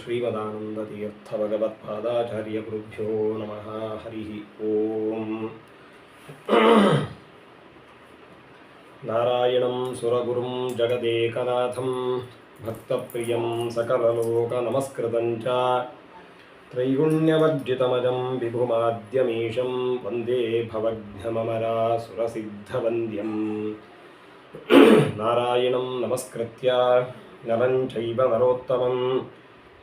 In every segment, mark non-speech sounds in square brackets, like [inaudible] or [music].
श्रीमदानन्दतीर्थभगवत्पादाचार्यगुरुभ्यो नमः हरिः ॐ नारायणं सुरगुरुं जगदेकनाथं भक्तप्रियं सकललोकनमस्कृतं च त्रैगुण्यवर्जितमजं विभुमाद्यमीशं वन्दे भवघ्नममरासुरसिद्धवन्द्यम् नारायणं नमस्कृत्य नरं चैव नरोत्तमं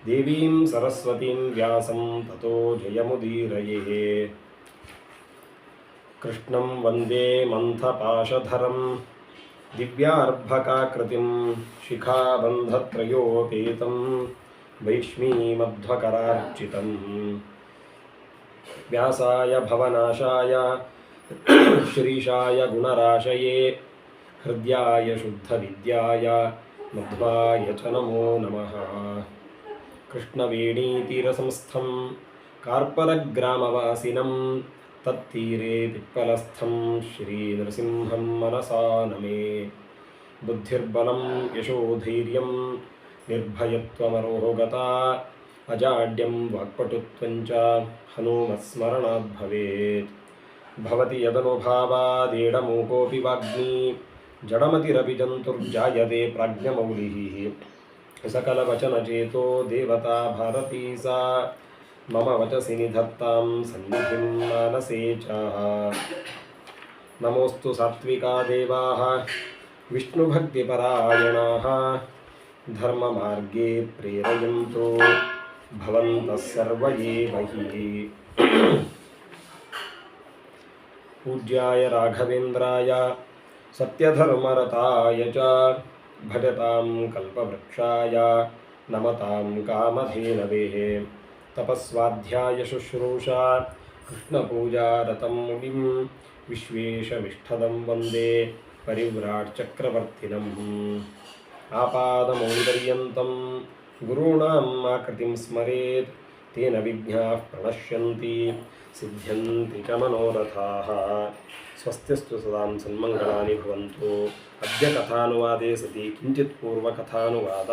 देवीं सरस्वतीं व्यासं ततो जयमुदीरये। कृष्णं वंदे मन्थपाशधरं, दिव्यार्भकाकृतिं शिखाबन्धत्रयोपेतं वैष्णीमध्वकरार्चितम् व्यासाय भवनाशाय, श्रीशाय गुणराशये, हृद्याय शुद्धविद्याय, मध्वाय च नमो नमः। कृष्णवेणीतीरसंस्थं कार्परग्रामवासिनं तत्तीरे पिप्पलस्थं श्रीनृसिंहं मनसा नमे। बुद्धिर्बलं यशोधैर्यं निर्भयत्वमरोगता अजाड्यं वाक्पटुत्वञ्च हनूमत्स्मरणाद् भवेत्। भवति यदनुभावादेडमूकोऽपि वाग्मी जडमतिरपि जन्तुर्जायते प्राज्ञमौलिः। सकलवचनचेतो देवता भारती सा मम वचसि निधत्तां सन्निधिं मानसे च नमोऽस्तु सात्विका देवाः विष्णुभक्तिपरायणाः धर्ममार्गे प्रेरयन्तु भवन्तः सर्व एव हि पूज्याय राघवेन्द्राय सत्यधर्मरताय च भजतां कल्पवृक्षाय नमतां कामधेनवे तपस्वाध्याय शुश्रूषा, कृष्णपूजारतं मुनिं विश्वेशविष्ठदं वंदे परिव्राट्चक्रवर्तिनम् आपादमौलिपर्यन्तं गुरूणाम् आकृतिं स्मरेत्, तेन विघ्नाः प्रणश्यन्ति, सिद्ध्यन्ति च मनोरथाः। ಸ್ವಸ್ತಿಸ್ತು ಸದಾ ಸನ್ಮಂಗಳಾನಿ ಭವಂತು. ಅದ್ಯ ಕಥಾನುವಾದೇ ಸತಿ ಕಿಂಚಿತ್ ಪೂರ್ವ ಕಥಾನುವಾದ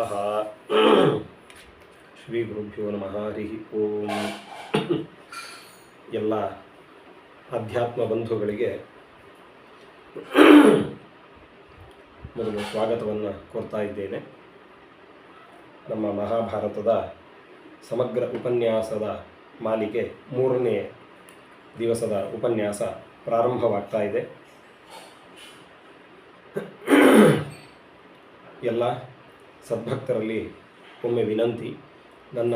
ಶ್ರೀ ಗುರುಭ್ಯೋ ನಮಃ. ಹರಿ ಓಂ. ಎಲ್ಲ ಅಧ್ಯಾತ್ಮ ಬಂಧುಗಳಿಗೆ ಮೊದಲು ಸ್ವಾಗತವನ್ನು ಕೋರ್ತಾ ಇದ್ದೇನೆ. ನಮ್ಮ ಮಹಾಭಾರತದ ಸಮಗ್ರ ಉಪನ್ಯಾಸದ ಮಾಲಿಕೆ ಮೂರನೇ ದಿವಸದ ಉಪನ್ಯಾಸ ಪ್ರಾರಂಭವಾಗ್ತಾ ಇದೆ. ಎಲ್ಲ ಸದ್ಭಕ್ತರಲ್ಲಿ ಒಮ್ಮೆ ವಿನಂತಿ, ನನ್ನ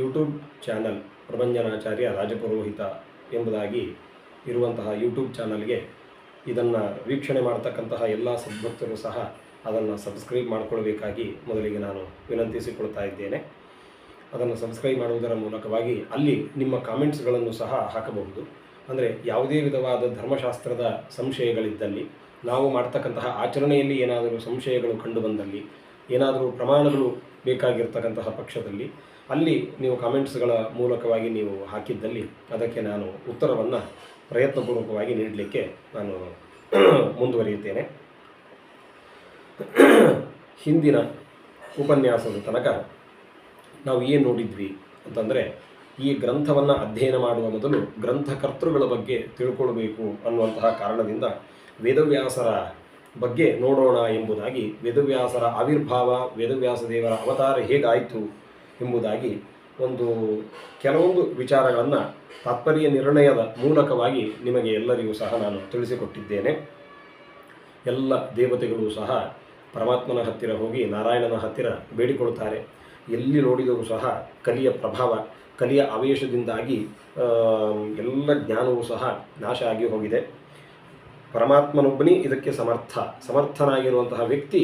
ಯೂಟ್ಯೂಬ್ ಚಾನಲ್ ಪ್ರಭಂಜನಾಚಾರ್ಯ ರಾಜಪುರೋಹಿತ ಎಂಬುದಾಗಿ ಇರುವಂತಹ ಯೂಟ್ಯೂಬ್ ಚಾನಲ್ಗೆ ಇದನ್ನು ವೀಕ್ಷಣೆ ಮಾಡ್ತಕ್ಕಂತಹ ಎಲ್ಲ ಸದ್ಭಕ್ತರು ಸಹ ಅದನ್ನು ಸಬ್ಸ್ಕ್ರೈಬ್ ಮಾಡಿಕೊಳ್ಬೇಕಾಗಿ ಮೊದಲಿಗೆ ನಾನು ವಿನಂತಿಸಿಕೊಳ್ತಾ ಇದ್ದೇನೆ. ಅದನ್ನು ಸಬ್ಸ್ಕ್ರೈಬ್ ಮಾಡುವುದರ ಮೂಲಕವಾಗಿ ಅಲ್ಲಿ ನಿಮ್ಮ ಕಾಮೆಂಟ್ಸ್ಗಳನ್ನು ಸಹ ಹಾಕಬಹುದು. ಅಂದರೆ ಯಾವುದೇ ವಿಧವಾದ ಧರ್ಮಶಾಸ್ತ್ರದ ಸಂಶಯಗಳಿದ್ದಲ್ಲಿ, ನಾವು ಮಾಡ್ತಕ್ಕಂತಹ ಆಚರಣೆಯಲ್ಲಿ ಏನಾದರೂ ಸಂಶಯಗಳು ಕಂಡುಬಂದಲ್ಲಿ ಏನಾದರೂ ಪ್ರಮಾಣಗಳು ಬೇಕಾಗಿರ್ತಕ್ಕಂತಹ ಪಕ್ಷದಲ್ಲಿ, ಅಲ್ಲಿ ನೀವು ಕಾಮೆಂಟ್ಸ್ಗಳ ಮೂಲಕವಾಗಿ ನೀವು ಹಾಕಿದ್ದಲ್ಲಿ ಅದಕ್ಕೆ ನಾನು ಉತ್ತರವನ್ನು ಪ್ರಯತ್ನಪೂರ್ವಕವಾಗಿ ನೀಡಲಿಕ್ಕೆ ನಾನು [clears throat] ಮುಂದುವರಿಯುತ್ತೇನೆ. ಹಿಂದಿನ ಉಪನ್ಯಾಸದ ತನಕ ನಾವು ಏನು ನೋಡಿದ್ವಿ ಅಂತಂದರೆ ಈ ಗ್ರಂಥವನ್ನು ಅಧ್ಯಯನ ಮಾಡುವ ಮೊದಲು ಗ್ರಂಥಕರ್ತೃಗಳ ಬಗ್ಗೆ ತಿಳ್ಕೊಳ್ಬೇಕು ಅನ್ನುವಂತಹ ಕಾರಣದಿಂದ ವೇದವ್ಯಾಸರ ಬಗ್ಗೆ ನೋಡೋಣ ಎಂಬುದಾಗಿ, ವೇದವ್ಯಾಸರ ಆವಿರ್ಭಾವ, ವೇದವ್ಯಾಸ ದೇವರ ಅವತಾರ ಹೇಗಾಯಿತು ಎಂಬುದಾಗಿ ಒಂದು ಕೆಲವೊಂದು ವಿಚಾರಗಳನ್ನು ತಾತ್ಪರ್ಯ ನಿರ್ಣಯದ ಮೂಲಕವಾಗಿ ನಿಮಗೆ ಎಲ್ಲರಿಗೂ ಸಹ ನಾನು ತಿಳಿಸಿಕೊಟ್ಟಿದ್ದೇನೆ. ಎಲ್ಲ ದೇವತೆಗಳು ಸಹ ಪರಮಾತ್ಮನ ಹತ್ತಿರ ಹೋಗಿ ನಾರಾಯಣನ ಹತ್ತಿರ ಬೇಡಿಕೊಳ್ಳುತ್ತಾರೆ ಎಲ್ಲಿ ನೋಡಿದರೂ ಸಹ ಕಲಿಯ ಪ್ರಭಾವ ಕಲಿಯ ಆವೇಶದಿಂದಾಗಿ ಎಲ್ಲ ಜ್ಞಾನವೂ ಸಹ ನಾಶ ಆಗಿ ಹೋಗಿದೆ. ಪರಮಾತ್ಮನೊಬ್ಬನೇ ಇದಕ್ಕೆ ಸಮರ್ಥ. ಸಮರ್ಥನಾಗಿರುವಂತಹ ವ್ಯಕ್ತಿ,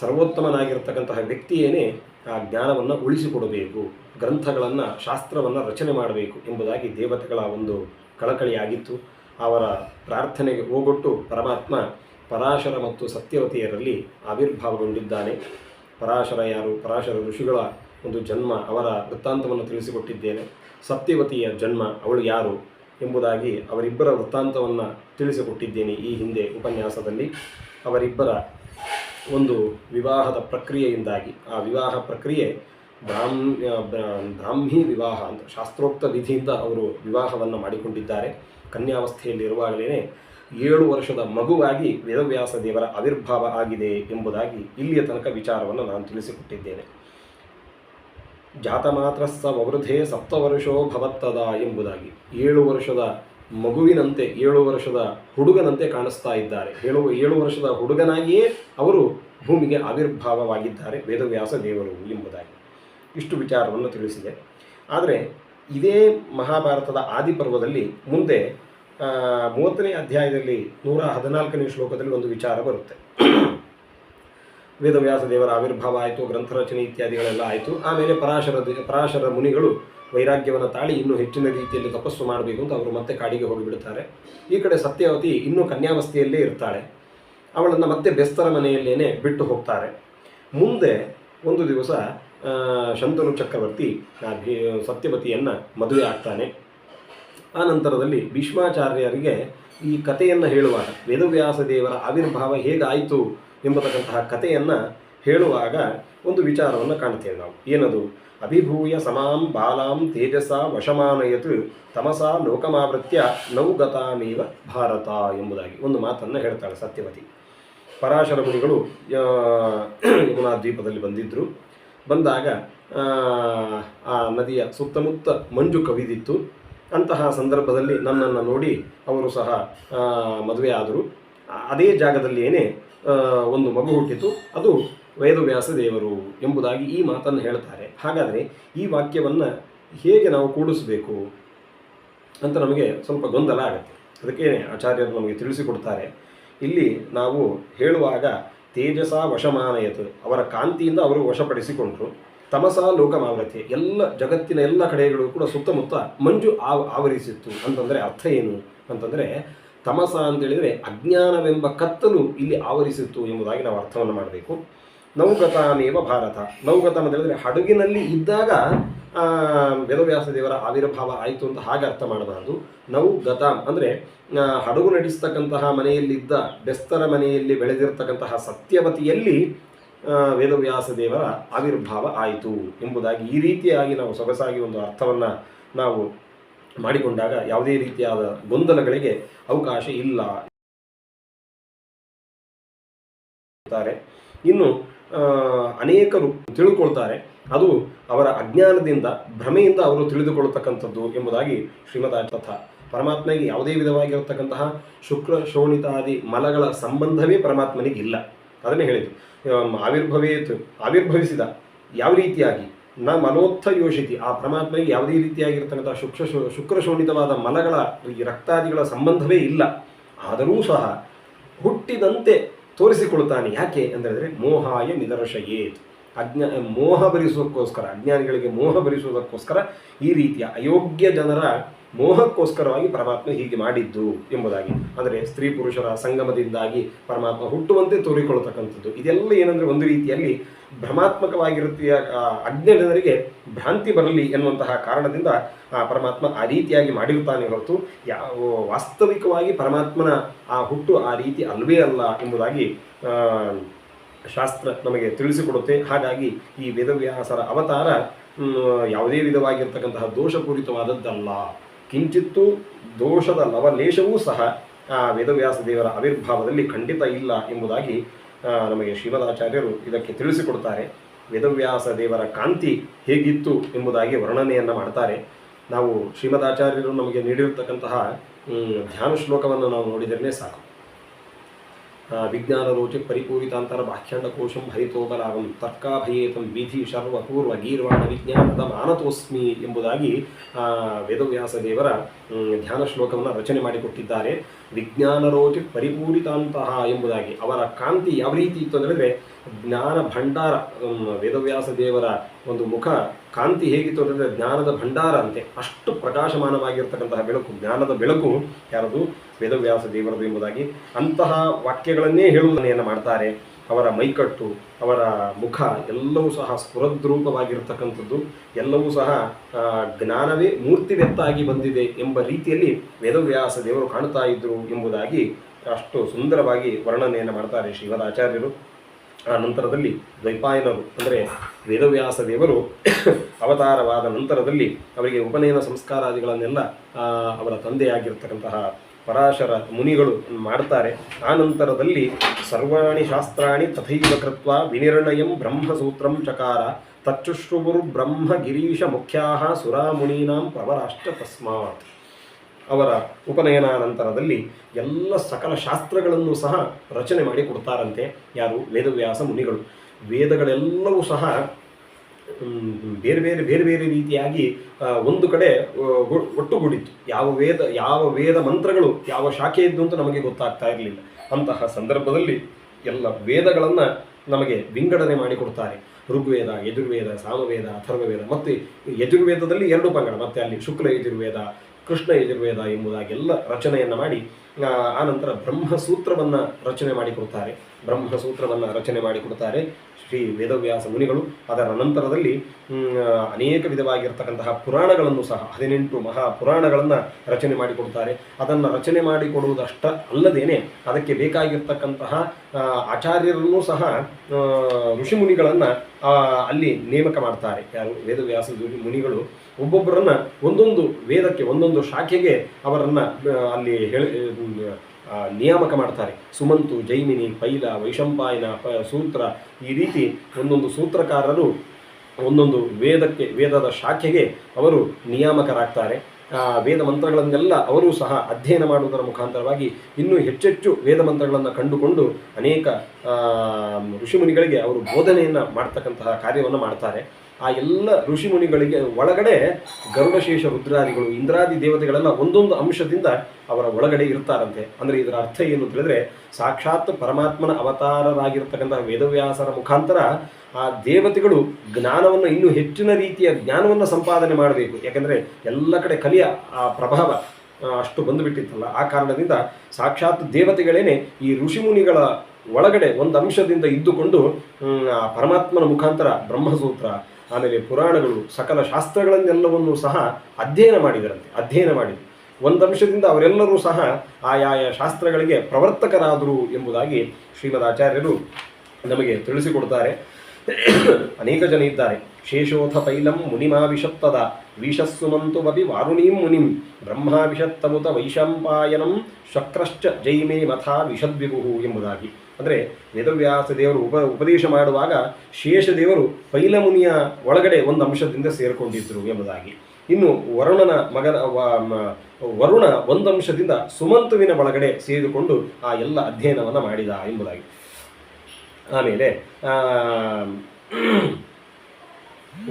ಸರ್ವೋತ್ತಮನಾಗಿರ್ತಕ್ಕಂತಹ ವ್ಯಕ್ತಿಯೇನೇ ಆ ಜ್ಞಾನವನ್ನು ಉಳಿಸಿಕೊಡಬೇಕು, ಗ್ರಂಥಗಳನ್ನು, ಶಾಸ್ತ್ರವನ್ನು ರಚನೆ ಮಾಡಬೇಕು ಎಂಬುದಾಗಿ ದೇವತೆಗಳ ಒಂದು ಕಳಕಳಿಯಾಗಿತ್ತು. ಅವರ ಪ್ರಾರ್ಥನೆಗೆ ಹೋಗೊಟ್ಟು ಪರಮಾತ್ಮ ಪರಾಶರ ಮತ್ತು ಸತ್ಯವತಿಯರಲ್ಲಿ ಆವಿರ್ಭಾವಗೊಂಡಿದ್ದಾನೆ. ಪರಾಶರ ಯಾರು? ಪರಾಶರ ಋಷಿಗಳ ಒಂದು ಜನ್ಮ ಅವರ ವೃತ್ತಾಂತವನ್ನು ತಿಳಿಸಿಕೊಟ್ಟಿದ್ದೇನೆ. ಸತ್ಯವತಿಯ ಜನ್ಮ ಅವಳು ಯಾರು ಎಂಬುದಾಗಿ ಅವರಿಬ್ಬರ ವೃತ್ತಾಂತವನ್ನು ತಿಳಿಸಿಕೊಟ್ಟಿದ್ದೇನೆ ಈ ಹಿಂದೆ ಉಪನ್ಯಾಸದಲ್ಲಿ. ಅವರಿಬ್ಬರ ಒಂದು ವಿವಾಹದ ಪ್ರಕ್ರಿಯೆಯಿಂದಾಗಿ. ಆ ವಿವಾಹ ಪ್ರಕ್ರಿಯೆ ಬ್ರಾಹ್ಮ್ಯ ಬ್ರಾಹ್ಮಿ ವಿವಾಹ ಅಂತ ಶಾಸ್ತ್ರೋಕ್ತ ವಿಧಿಯಿಂದ ಅವರು ವಿವಾಹವನ್ನು ಮಾಡಿಕೊಂಡಿದ್ದಾರೆ. ಕನ್ಯಾವಸ್ಥೆಯಲ್ಲಿರುವಾಗಲೇ ಏಳು ವರ್ಷದ ಮಗುವಾಗಿ ವೇದವ್ಯಾಸ ದೇವರ ಆವಿರ್ಭಾವ ಆಗಿದೆ ಎಂಬುದಾಗಿ ಇಲ್ಲಿಯ ತನಕ ವಿಚಾರವನ್ನು ನಾನು ತಿಳಿಸಿಕೊಟ್ಟಿದ್ದೇನೆ. ಜಾತ ಮಾತ್ರ ಸ ವವೃಧೆ ಸಪ್ತವರ್ಷೋ ಭವತ್ತದ ಎಂಬುದಾಗಿ. ಏಳು ವರ್ಷದ ಮಗುವಿನಂತೆ, ಏಳು ವರ್ಷದ ಹುಡುಗನಂತೆ ಕಾಣಿಸ್ತಾ ಇದ್ದಾರೆ. ಏಳು ಏಳು ವರ್ಷದ ಹುಡುಗನಾಗಿಯೇ ಅವರು ಭೂಮಿಗೆ ಆವಿರ್ಭಾವವಾಗಿದ್ದಾರೆ, ವೇದವ್ಯಾಸ ದೇವರು ಎಂಬುದಾಗಿ. ಇಷ್ಟು ವಿಚಾರವನ್ನು ತಿಳಿಸಿದೆ. ಆದರೆ ಇದೇ ಮಹಾಭಾರತದ ಆದಿಪರ್ವದಲ್ಲಿ ಮುಂದೆ ಮೂವತ್ತನೇ ಅಧ್ಯಾಯದಲ್ಲಿ ನೂರ ಹದಿನಾಲ್ಕನೇ ಶ್ಲೋಕದಲ್ಲಿ ಒಂದು ವಿಚಾರ ಬರುತ್ತೆ. ವೇದವ್ಯಾಸ ದೇವರ ಆವಿರ್ಭಾವ ಆಯಿತು ಗ್ರಂಥ ರಚನೆ ಇತ್ಯಾದಿಗಳೆಲ್ಲ ಆಯಿತು. ಆಮೇಲೆ ಪರಾಶರ ಪರಾಶರ ಮುನಿಗಳು ವೈರಾಗ್ಯವನ್ನು ತಾಳಿ ಇನ್ನೂ ಹೆಚ್ಚಿನ ರೀತಿಯಲ್ಲಿ ತಪಸ್ಸು ಮಾಡಬೇಕು ಅಂತ ಅವರು ಮತ್ತೆ ಕಾಡಿಗೆ ಹೋಗಿಬಿಡ್ತಾರೆ. ಈ ಕಡೆ ಸತ್ಯವತಿ ಇನ್ನೂ ಕನ್ಯಾವಸ್ಥೆಯಲ್ಲೇ ಇರ್ತಾಳೆ. ಅವಳನ್ನು ಮತ್ತೆ ಬೆಸ್ತರ ಮನೆಯಲ್ಲೇನೆ ಬಿಟ್ಟು ಹೋಗ್ತಾರೆ. ಮುಂದೆ ಒಂದು ದಿವಸ ಶಂತನು ಚಕ್ರವರ್ತಿ ಸತ್ಯವತಿಯನ್ನು ಮದುವೆ ಆಗ್ತಾನೆ. ಆ ನಂತರದಲ್ಲಿ ಭೀಷ್ಮಾಚಾರ್ಯರಿಗೆ ಈ ಕಥೆಯನ್ನು ಹೇಳುವಾಗ, ವೇದವ್ಯಾಸ ದೇವರ ಆವಿರ್ಭಾವ ಹೇಗಾಯಿತು? ಎಂಬತಕ್ಕಂತಹ ಕಥೆಯನ್ನು ಹೇಳುವಾಗ ಒಂದು ವಿಚಾರವನ್ನು ಕಾಣ್ತೇವೆ ನಾವು. ಏನದು? ಅಭಿಭೂಯ ಸಮಾಂ ಬಾಲಾಂ ತೇಜಸ ವಶಮಾನಯತು ತಮಸಾ ಲೋಕಮಾವೃತ್ಯ ನೌಗತಾಮೇವ ಭಾರತ ಎಂಬುದಾಗಿ ಒಂದು ಮಾತನ್ನು ಹೇಳ್ತಾಳೆ ಸತ್ಯವತಿ. ಪರಾಶರ ಮುನಿಗಳು ಯಮುನಾ ದ್ವೀಪದಲ್ಲಿ ಬಂದಿದ್ದರು ಬಂದಾಗ ಆ, ನದಿಯ ಸುತ್ತಮುತ್ತ ಮಂಜು ಕವಿದಿತ್ತು. ಅಂತಹ ಸಂದರ್ಭದಲ್ಲಿ ನನ್ನನ್ನು ನೋಡಿ ಅವರು ಸಹ ಮದುವೆ ಆದರು ಅದೇ ಜಾಗದಲ್ಲಿಯೇ ಒಂದು ಮಗು ಹುಟ್ಟಿತು. ಅದು ವೇದವ್ಯಾಸ ದೇವರು ಎಂಬುದಾಗಿ ಈ ಮಾತನ್ನು ಹೇಳ್ತಾರೆ. ಹಾಗಾದರೆ ಈ ವಾಕ್ಯವನ್ನು ಹೇಗೆ ನಾವು ಕೂಡಿಸಬೇಕು ಅಂತ ನಮಗೆ ಸ್ವಲ್ಪ ಗೊಂದಲ ಆಗುತ್ತೆ. ಅದಕ್ಕೆ ಆಚಾರ್ಯರು ನಮಗೆ ತಿಳಿಸಿಕೊಡ್ತಾರೆ. ಇಲ್ಲಿ ನಾವು ಹೇಳುವಾಗ ತೇಜಸ ವಶಮಾನಯತು, ಅವರ ಕಾಂತಿಯಿಂದ ಅವರು ವಶಪಡಿಸಿಕೊಂಡರು. ತಮಸ ಲೋಕಮಾವೃತಿ, ಎಲ್ಲ ಜಗತ್ತಿನ ಎಲ್ಲ ಕಡೆಗಳು ಕೂಡ ಸುತ್ತಮುತ್ತ ಮಂಜು ಆವ್, ಆವರಿಸಿತ್ತು ಅಂತಂದರೆ ಅರ್ಥ ಏನು ಅಂತಂದರೆ ತಮಸ ಅಂತೇಳಿದರೆ ಅಜ್ಞಾನವೆಂಬ ಕತ್ತಲು ಇಲ್ಲಿ ಆವರಿಸಿತ್ತು ಎಂಬುದಾಗಿ ನಾವು ಅರ್ಥವನ್ನು ಮಾಡಬೇಕು. ನೌಕತಾನೇವ ಭಾರತ. ನೌಕತ ಅಂತ ಹೇಳಿದ್ರೆ ಹಡಗಿನಲ್ಲಿ ಇದ್ದಾಗ ವೇದವ್ಯಾಸ ದೇವರ ಆವಿರ್ಭಾವ ಆಯಿತು ಅಂತ ಹಾಗೆ ಅರ್ಥ ಮಾಡಬಾರದು. ನೌಗತ ಅಂದರೆ ಹಡಗು ನಡೆಸ್ತಕ್ಕಂತಹ ಮನೆಯಲ್ಲಿದ್ದ, ಬೆಸ್ತರ ಮನೆಯಲ್ಲಿ ಬೆಳೆದಿರ್ತಕ್ಕಂತಹ ಸತ್ಯವತಿಯಲ್ಲಿ ವೇದವ್ಯಾಸ ದೇವರ ಆವಿರ್ಭಾವ ಆಯಿತು ಎಂಬುದಾಗಿ ಈ ರೀತಿಯಾಗಿ ನಾವು ಸೊಗಸಾಗಿ ಒಂದು ಅರ್ಥವನ್ನು ನಾವು ಮಾಡಿಕೊಂಡಾಗ ಯಾವುದೇ ರೀತಿಯಾದ ಗೊಂದಲಗಳಿಗೆ ಅವಕಾಶ ಇಲ್ಲ. ಇನ್ನು ಅನೇಕರು ತಿಳ್ಕೊಳ್ತಾರೆ. ಅದು ಅವರ ಅಜ್ಞಾನದಿಂದ, ಭ್ರಮೆಯಿಂದ ಅವರು ತಿಳಿದುಕೊಳ್ಳತಕ್ಕಂಥದ್ದು ಎಂಬುದಾಗಿ ಶ್ರೀಮದ್ ತಥ. ಪರಮಾತ್ಮನಿಗೆ ಯಾವುದೇ ವಿಧವಾಗಿರತಕ್ಕಂತಹ ಶುಕ್ರ ಶೋಣಿತಾದಿ ಮಲಗಳ ಸಂಬಂಧವೇ ಪರಮಾತ್ಮನಿಗೆ ಇಲ್ಲ ಅದನ್ನೇ ಹೇಳಿದ್ದು. ಆವಿರ್ಭವೇತ್, ಆವಿರ್ಭವಿಸಿದ ಯಾವ ರೀತಿಯಾಗಿ ನ ಮನೋತ್ಥ ಯೋಷಿತಿ. ಆ ಪರಮಾತ್ಮನಿಗೆ ಯಾವುದೇ ರೀತಿಯಾಗಿರ್ತಕ್ಕಂಥ ಶುಕ್ರ ಶುಕ್ರಶೋಣಿತವಾದ ಶುಕ್ರ ಶೋಣಿತವಾದ ಮಲಗಳ ಈ ರಕ್ತಾದಿಗಳ ಸಂಬಂಧವೇ ಇಲ್ಲ. ಆದರೂ ಸಹ ಹುಟ್ಟಿದಂತೆ ತೋರಿಸಿಕೊಳ್ತಾನೆ. ಯಾಕೆ ಅಂದರೆ ಮೋಹಾಯ ನಿದರ್ಶಯೇತ್. ಅಜ್ಞಾ, ಮೋಹ ಭರಿಸೋದಕ್ಕೋಸ್ಕರ ಅಜ್ಞಾನಿಗಳಿಗೆ ಮೋಹ ಭರಿಸುವುದಕ್ಕೋಸ್ಕರ ಈ ರೀತಿಯ ಅಯೋಗ್ಯ ಜನರ ಮೋಹಕ್ಕೋಸ್ಕರವಾಗಿ ಪರಮಾತ್ಮ ಹೀಗೆ ಮಾಡಿದ್ದು ಎಂಬುದಾಗಿ. ಅಂದರೆ ಸ್ತ್ರೀ ಪುರುಷರ ಸಂಗಮದಿಂದಾಗಿ ಪರಮಾತ್ಮ ಹುಟ್ಟುವಂತೆ ತೋರಿಕೊಳ್ಳತಕ್ಕಂಥದ್ದು. ಇದೆಲ್ಲ ಏನಂದರೆ ಒಂದು ರೀತಿಯಲ್ಲಿ ಭ್ರಮಾತ್ಮಕವಾಗಿರುತ್ತೆಯ ಅಜ್ಞಾನರಿಗೆ ಭ್ರಾಂತಿ ಬರಲಿ ಎನ್ನುವಂತಹ ಕಾರಣದಿಂದ, ಆ, ಪರಮಾತ್ಮ ಆ ರೀತಿಯಾಗಿ ಮಾಡಿರುತ್ತಾನೆ ಹೊರತು ಯಾವ ವಾಸ್ತವಿಕವಾಗಿ ಪರಮಾತ್ಮನ ಆ ಹುಟ್ಟು ಆ ರೀತಿ ಅಲ್ವೇ ಅಲ್ಲ ಎಂಬುದಾಗಿ ಶಾಸ್ತ್ರ ನಮಗೆ ತಿಳಿಸಿಕೊಡುತ್ತೆ. ಹಾಗಾಗಿ ಈ ವೇದವ್ಯಾಸರ ಅವತಾರ ಯಾವುದೇ ವಿಧವಾಗಿರ್ತಕ್ಕಂತಹ ದೋಷಪೂರಿತವಾದದ್ದಲ್ಲ. ಕಿಂಚಿತ್ತೂ ದೋಷದ ಲವಲೇಶವೂ ಸಹ ಆ ವೇದವ್ಯಾಸ ದೇವರ ಆವಿರ್ಭಾವದಲ್ಲಿ ಖಂಡಿತ ಇಲ್ಲ ಎಂಬುದಾಗಿ ನಮಗೆ ಶ್ರೀಮದಾಚಾರ್ಯರು ಇದಕ್ಕೆ ತಿಳಿಸಿಕೊಡ್ತಾರೆ ವೇದವ್ಯಾಸ ದೇವರ ಕಾಂತಿ ಹೇಗಿತ್ತು ಎಂಬುದಾಗಿ ವರ್ಣನೆಯನ್ನು ಮಾಡ್ತಾರೆ. ನಾವು ಶ್ರೀಮದಾಚಾರ್ಯರು ನಮಗೆ ನೀಡಿರತಕ್ಕಂತಹ ಧ್ಯಾನ ಶ್ಲೋಕವನ್ನು ನಾವು ನೋಡಿದರೆ ಸಾಕು. ವಿಜ್ಞಾನ ರೋಚ ಪರಿಪೂರಿತಾಂತರ ಬಾಹ್ಯಾಂಡ ಕೋಶಂ ಹರಿತೋಪಲಾಭಂ ತರ್ಕಾಭಯೇತಂ ವಿಧಿ ಶರ್ವಪೂರ್ವ ಗೀರ್ವಾಣ ವಿಜ್ಞಾನದ ಮಾನತೋಸ್ಮಿ ಎಂಬುದಾಗಿ ವೇದವ್ಯಾಸ ದೇವರ ಧ್ಯಾನ ಶ್ಲೋಕವನ್ನು ರಚನೆ ಮಾಡಿಕೊಟ್ಟಿದ್ದಾರೆ. ವಿಜ್ಞಾನ ರೋಚ ಪರಿಪೂರಿತಾಂತಹ ಎಂಬುದಾಗಿ, ಅವರ ಕಾಂತಿ ಯಾವ ರೀತಿ ಇತ್ತು ಅಂತ ಹೇಳಿದ್ರೆ, ಜ್ಞಾನ ಭಂಡಾರ ವೇದವ್ಯಾಸ ದೇವರ ಒಂದು ಮುಖ ಕಾಂತಿ ಹೇಗಿತ್ತು ಅಂತಂದರೆ ಜ್ಞಾನದ ಭಂಡಾರ ಅಂತೆ. ಅಷ್ಟು ಪ್ರಕಾಶಮಾನವಾಗಿರ್ತಕ್ಕಂತಹ ಬೆಳಕು, ಜ್ಞಾನದ ಬೆಳಕು ಯಾರದು? ವೇದವ್ಯಾಸ ದೇವರದು ಎಂಬುದಾಗಿ ಅಂತಹ ವಾಕ್ಯಗಳನ್ನೇ ಹೇಳುವುದನ್ನೆಯನ್ನು ಮಾಡ್ತಾರೆ? ಅವರ ಮೈಕಟ್ಟು, ಅವರ ಮುಖ ಎಲ್ಲವೂ ಸಹ ಸ್ಫುರದ್ರೂಪವಾಗಿರ್ತಕ್ಕಂಥದ್ದು. ಎಲ್ಲವೂ ಸಹ ಜ್ಞಾನವೇ ಮೂರ್ತಿವೆತ್ತಾಗಿ ಬಂದಿದೆ ಎಂಬ ರೀತಿಯಲ್ಲಿ ವೇದವ್ಯಾಸ ದೇವರು ಕಾಣ್ತಾ ಇದ್ದರು ಎಂಬುದಾಗಿ ಅಷ್ಟು ಸುಂದರವಾಗಿ ವರ್ಣನೆಯನ್ನು ಮಾಡ್ತಾರೆ ಶ್ರೀಮದಾಚಾರ್ಯರು ಆ ನಂತರದಲ್ಲಿ ದ್ವೈಪಾಯನರು, ಅಂದರೆ ವೇದವ್ಯಾಸ ದೇವರು [coughs] ಅವತಾರವಾದ ನಂತರದಲ್ಲಿ ಅವರಿಗೆ ಉಪನಯನ ಸಂಸ್ಕಾರಾದಿಗಳನ್ನೆಲ್ಲ ಅವರ ತಂದೆಯಾಗಿರ್ತಕ್ಕಂತಹ ಪರಾಶರ ಮುನಿಗಳು ಮಾಡ್ತಾರೆ. ಆ ನಂತರದಲ್ಲಿ ಸರ್ವಾಣಿ ಶಾಸ್ತ್ರಾಣಿ ತಥೈವ ಕೃತ್ವ ವಿನಿರ್ಣಯಂ ಬ್ರಹ್ಮಸೂತ್ರಂ ಚಕಾರ ತಚ್ಚುಶ್ರುಗುರು ಬ್ರಹ್ಮ ಗಿರೀಶ ಮುಖ್ಯಾ ಸುರಾಮುನೀನಾಂ ಪ್ರವರಾಷ್ಟ ತಸ್ಮಾತ್. ಅವರ ಉಪನಯನಾನಂತರದಲ್ಲಿ ಎಲ್ಲ ಸಕಲ ಶಾಸ್ತ್ರಗಳನ್ನು ಸಹ ರಚನೆ ಮಾಡಿ ಕೊಡ್ತಾರಂತೆ ಯಾರು ವೇದವ್ಯಾಸ ಮುನಿಗಳು. ವೇದಗಳೆಲ್ಲವೂ ಸಹ ಬೇರೆ ಬೇರೆ ಬೇರೆ ಬೇರೆ ರೀತಿಯಾಗಿ ಒಂದು ಕಡೆ ಒಟ್ಟುಗೂಡಿತ್ತು. ಯಾವ ವೇದ ಯಾವ ವೇದ ಮಂತ್ರಗಳು, ಯಾವ ಶಾಖೆ ಇದ್ದು ಅಂತ ನಮಗೆ ಗೊತ್ತಾಗ್ತಾ ಇರಲಿಲ್ಲ. ಅಂತಹ ಸಂದರ್ಭದಲ್ಲಿ ಎಲ್ಲ ವೇದಗಳನ್ನು ನಮಗೆ ವಿಂಗಡಣೆ ಮಾಡಿಕೊಡ್ತಾರೆ ಋಗ್ವೇದ, ಯಜುರ್ವೇದ, ಸಾಮವೇದ, ಅಥರ್ವವೇದ, ಮತ್ತು ಯಜುರ್ವೇದದಲ್ಲಿ ಎರಡು ಪಂಗಡ, ಮತ್ತೆ ಅಲ್ಲಿ ಶುಕ್ಲ, ಯಜುರ್ವೇದ ಕೃಷ್ಣ ಯಜುರ್ವೇದ ಎಂಬುದಾಗೆಲ್ಲ ರಚನೆಯನ್ನು ಮಾಡಿ ಆನಂತರ ಬ್ರಹ್ಮಸೂತ್ರವನ್ನು ರಚನೆ ಮಾಡಿಕೊಡ್ತಾರೆ ಬ್ರಹ್ಮಸೂತ್ರವನ್ನು ರಚನೆ ಮಾಡಿಕೊಡ್ತಾರೆ ಶ್ರೀ ವೇದವ್ಯಾಸ ಮುನಿಗಳು. ಅದರ ನಂತರದಲ್ಲಿ ಅನೇಕ ವಿಧವಾಗಿರ್ತಕ್ಕಂತಹ ಪುರಾಣಗಳನ್ನು ಸಹ, ಹದಿನೆಂಟು ಮಹಾಪುರಾಣಗಳನ್ನು ರಚನೆ ಮಾಡಿಕೊಡ್ತಾರೆ ಅದನ್ನು ರಚನೆ ಮಾಡಿಕೊಡುವುದಷ್ಟ ಅಲ್ಲದೇನೆ ಅದಕ್ಕೆ ಬೇಕಾಗಿರ್ತಕ್ಕಂತಹ ಆಚಾರ್ಯರನ್ನು ಸಹ ಋಷಿ ಮುನಿಗಳನ್ನು ಅಲ್ಲಿ ನೇಮಕ ಮಾಡ್ತಾರೆ. ಯಾರು? ವೇದವ್ಯಾಸ ಮುನಿಗಳು. ಒಬ್ಬೊಬ್ಬರನ್ನ ಒಂದೊಂದು ವೇದಕ್ಕೆ, ಒಂದೊಂದು ಶಾಖೆಗೆ ಅವರನ್ನ ಅಲ್ಲಿ ಹೇಳಿ ನಿಯಾಮಕ ಮಾಡ್ತಾರೆ. ಸುಮಂತು, ಜೈಮಿನಿ, ಪೈಲ, ವೈಶಂಪಾಯನ ಸೂತ್ರ ಈ ರೀತಿ ಒಂದೊಂದು ಸೂತ್ರಕಾರರು ಒಂದೊಂದು ವೇದಕ್ಕೆ, ವೇದದ ಶಾಖೆಗೆ ಅವರು ನಿಯಾಮಕರಾಗ್ತಾರೆ. ವೇದ ಮಂತ್ರಗಳನ್ನೆಲ್ಲ ಅವರೂ ಸಹ ಅಧ್ಯಯನ ಮಾಡುವುದರ ಮುಖಾಂತರವಾಗಿ ಇನ್ನೂ ಹೆಚ್ಚೆಚ್ಚು ವೇದ ಮಂತ್ರಗಳನ್ನು ಕಂಡುಕೊಂಡು ಅನೇಕ ಋಷಿಮುನಿಗಳಿಗೆ ಅವರು ಬೋಧನೆಯನ್ನು ಮಾಡ್ತಕ್ಕಂತಹ ಕಾರ್ಯವನ್ನು ಮಾಡ್ತಾರೆ. ಆ ಎಲ್ಲ ಋಷಿಮುನಿಗಳಿಗೆ ಒಳಗಡೆ ಗರುಡಶೇಷ ರುದ್ರಾದಿಗಳು, ಇಂದ್ರಾದಿ ದೇವತೆಗಳೆಲ್ಲ ಒಂದೊಂದು ಅಂಶದಿಂದ ಅವರ ಒಳಗಡೆ ಇರ್ತಾರಂತೆ. ಅಂದರೆ ಇದರ ಅರ್ಥ ಏನು ಅಂತ ಹೇಳಿದ್ರೆ, ಸಾಕ್ಷಾತ್ ಪರಮಾತ್ಮನ ಅವತಾರರಾಗಿರ್ತಕ್ಕಂಥ ವೇದವ್ಯಾಸರ ಮುಖಾಂತರ ಆ ದೇವತೆಗಳು ಜ್ಞಾನವನ್ನು ಇನ್ನೂ ಹೆಚ್ಚಿನ ರೀತಿಯ ಜ್ಞಾನವನ್ನು ಸಂಪಾದನೆ ಮಾಡಬೇಕು. ಯಾಕೆಂದರೆ ಎಲ್ಲ ಕಡೆ ಕಲಿಯ ಆ ಪ್ರಭಾವ ಅಷ್ಟು ಬಂದುಬಿಟ್ಟಿತ್ತಲ್ಲ. ಆ ಕಾರಣದಿಂದ ಸಾಕ್ಷಾತ್ ದೇವತೆಗಳೇನೆ ಈ ಋಷಿಮುನಿಗಳ ಒಳಗಡೆ ಒಂದು ಅಂಶದಿಂದ ಇದ್ದುಕೊಂಡು ಪರಮಾತ್ಮನ ಮುಖಾಂತರ ಬ್ರಹ್ಮಸೂತ್ರ ಆಮೇಲೆ ಪುರಾಣಗಳು, ಸಕಲ ಶಾಸ್ತ್ರಗಳನ್ನೆಲ್ಲವನ್ನೂ ಸಹ ಅಧ್ಯಯನ ಮಾಡಿದರಂತೆ, ಅಧ್ಯಯನ ಮಾಡಿದರು. ಒಂದು ಅಂಶದಿಂದ ಅವರೆಲ್ಲರೂ ಸಹ ಆಯಾಯ ಶಾಸ್ತ್ರಗಳಿಗೆ ಪ್ರವರ್ತಕರಾದರು ಎಂಬುದಾಗಿ ಶ್ರೀಮದ್ ಆಚಾರ್ಯರು ನಮಗೆ ತಿಳಿಸಿಕೊಡ್ತಾರೆ. ಅನೇಕ ಜನ ಇದ್ದಾರೆ. ಶೇಷೋಥ ತೈಲಂ ಮುನಿಮಾವಿಷತ್ತದ ವಿಷಸ್ಸುಮಂತುಮಪಿ ವಾರುಣೀಂ ಮುನಿಂ ಬ್ರಹ್ಮಾವಿಷತ್ತಮುತ ವೈಶಂಪಾಯನಂ ಶಕ್ರಶ್ಚ ಜೈಮೇ ಮಥಾ ವಿಷದ್ವಿಭು ಎಂಬುದಾಗಿ. ಅಂದರೆ ವೇದವ್ಯಾಸ ದೇವರು ಉಪ, ಉಪದೇಶ ಮಾಡುವಾಗ ಶೇಷ ದೇವರು ಪೈಲಮುನಿಯ ಒಳಗಡೆ ಒಂದು ಅಂಶದಿಂದ ಸೇರಿಕೊಂಡಿದ್ದರು ಎಂಬುದಾಗಿ. ಇನ್ನು ವರುಣನ ಮಗನ ವರುಣ ಒಂದು ಅಂಶದಿಂದ ಸುಮಂತುವಿನ ಒಳಗಡೆ ಸೇರಿಕೊಂಡು ಆ ಎಲ್ಲ ಅಧ್ಯಯನವನ್ನು ಮಾಡಿದ ಎಂಬುದಾಗಿ. ಆಮೇಲೆ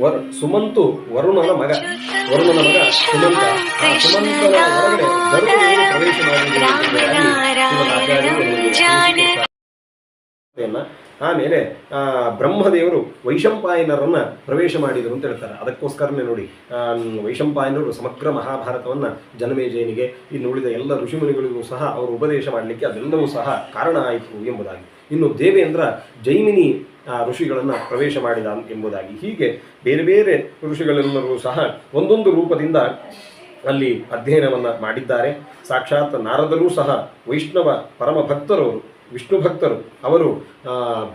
ವರ್, ಸುಮಂತು ವರುಣನ ಮಗ ವರುಣನ ಮಗ ಸುಮಂತ. ಆ ಸುಮಂತನ ಪ್ರವೇಶ ಆಮೇಲೆ ಆ, ಬ್ರಹ್ಮದೇವರು ವೈಶಂಪಾಯನರನ್ನ ಪ್ರವೇಶ ಮಾಡಿದರು ಅಂತ ಹೇಳ್ತಾರೆ. ಅದಕ್ಕೋಸ್ಕರನೇ ನೋಡಿ ವೈಶಂಪಾಯನರು ಸಮಗ್ರ ಮಹಾಭಾರತವನ್ನು ಜನಮೇಜಯನಿಗೆ ಇನ್ನು ಉಳಿದ ಎಲ್ಲ ಋಷಿಮುನಿಗಳಿಗೂ ಸಹ ಅವರು ಉಪದೇಶ ಮಾಡಲಿಕ್ಕೆ ಅದೆಲ್ಲವೂ ಸಹ ಕಾರಣ ಆಯಿತು ಎಂಬುದಾಗಿ. ಇನ್ನು ದೇವೇಂದ್ರ ಜೈಮಿನಿ ಋಷಿಗಳನ್ನು ಪ್ರವೇಶ ಮಾಡಿದ ಎಂಬುದಾಗಿ. ಹೀಗೆ ಬೇರೆ ಬೇರೆ ಋಷಿಗಳೆಲ್ಲರೂ ಸಹ ಒಂದೊಂದು ರೂಪದಿಂದ ಅಲ್ಲಿ ಅಧ್ಯಯನವನ್ನು ಮಾಡಿದ್ದಾರೆ. ಸಾಕ್ಷಾತ್ ನಾರದರೂ ಸಹ ವೈಷ್ಣವ ಪರಮ ಭಕ್ತರವರು ವಿಷ್ಣು ಭಕ್ತರು ಅವರು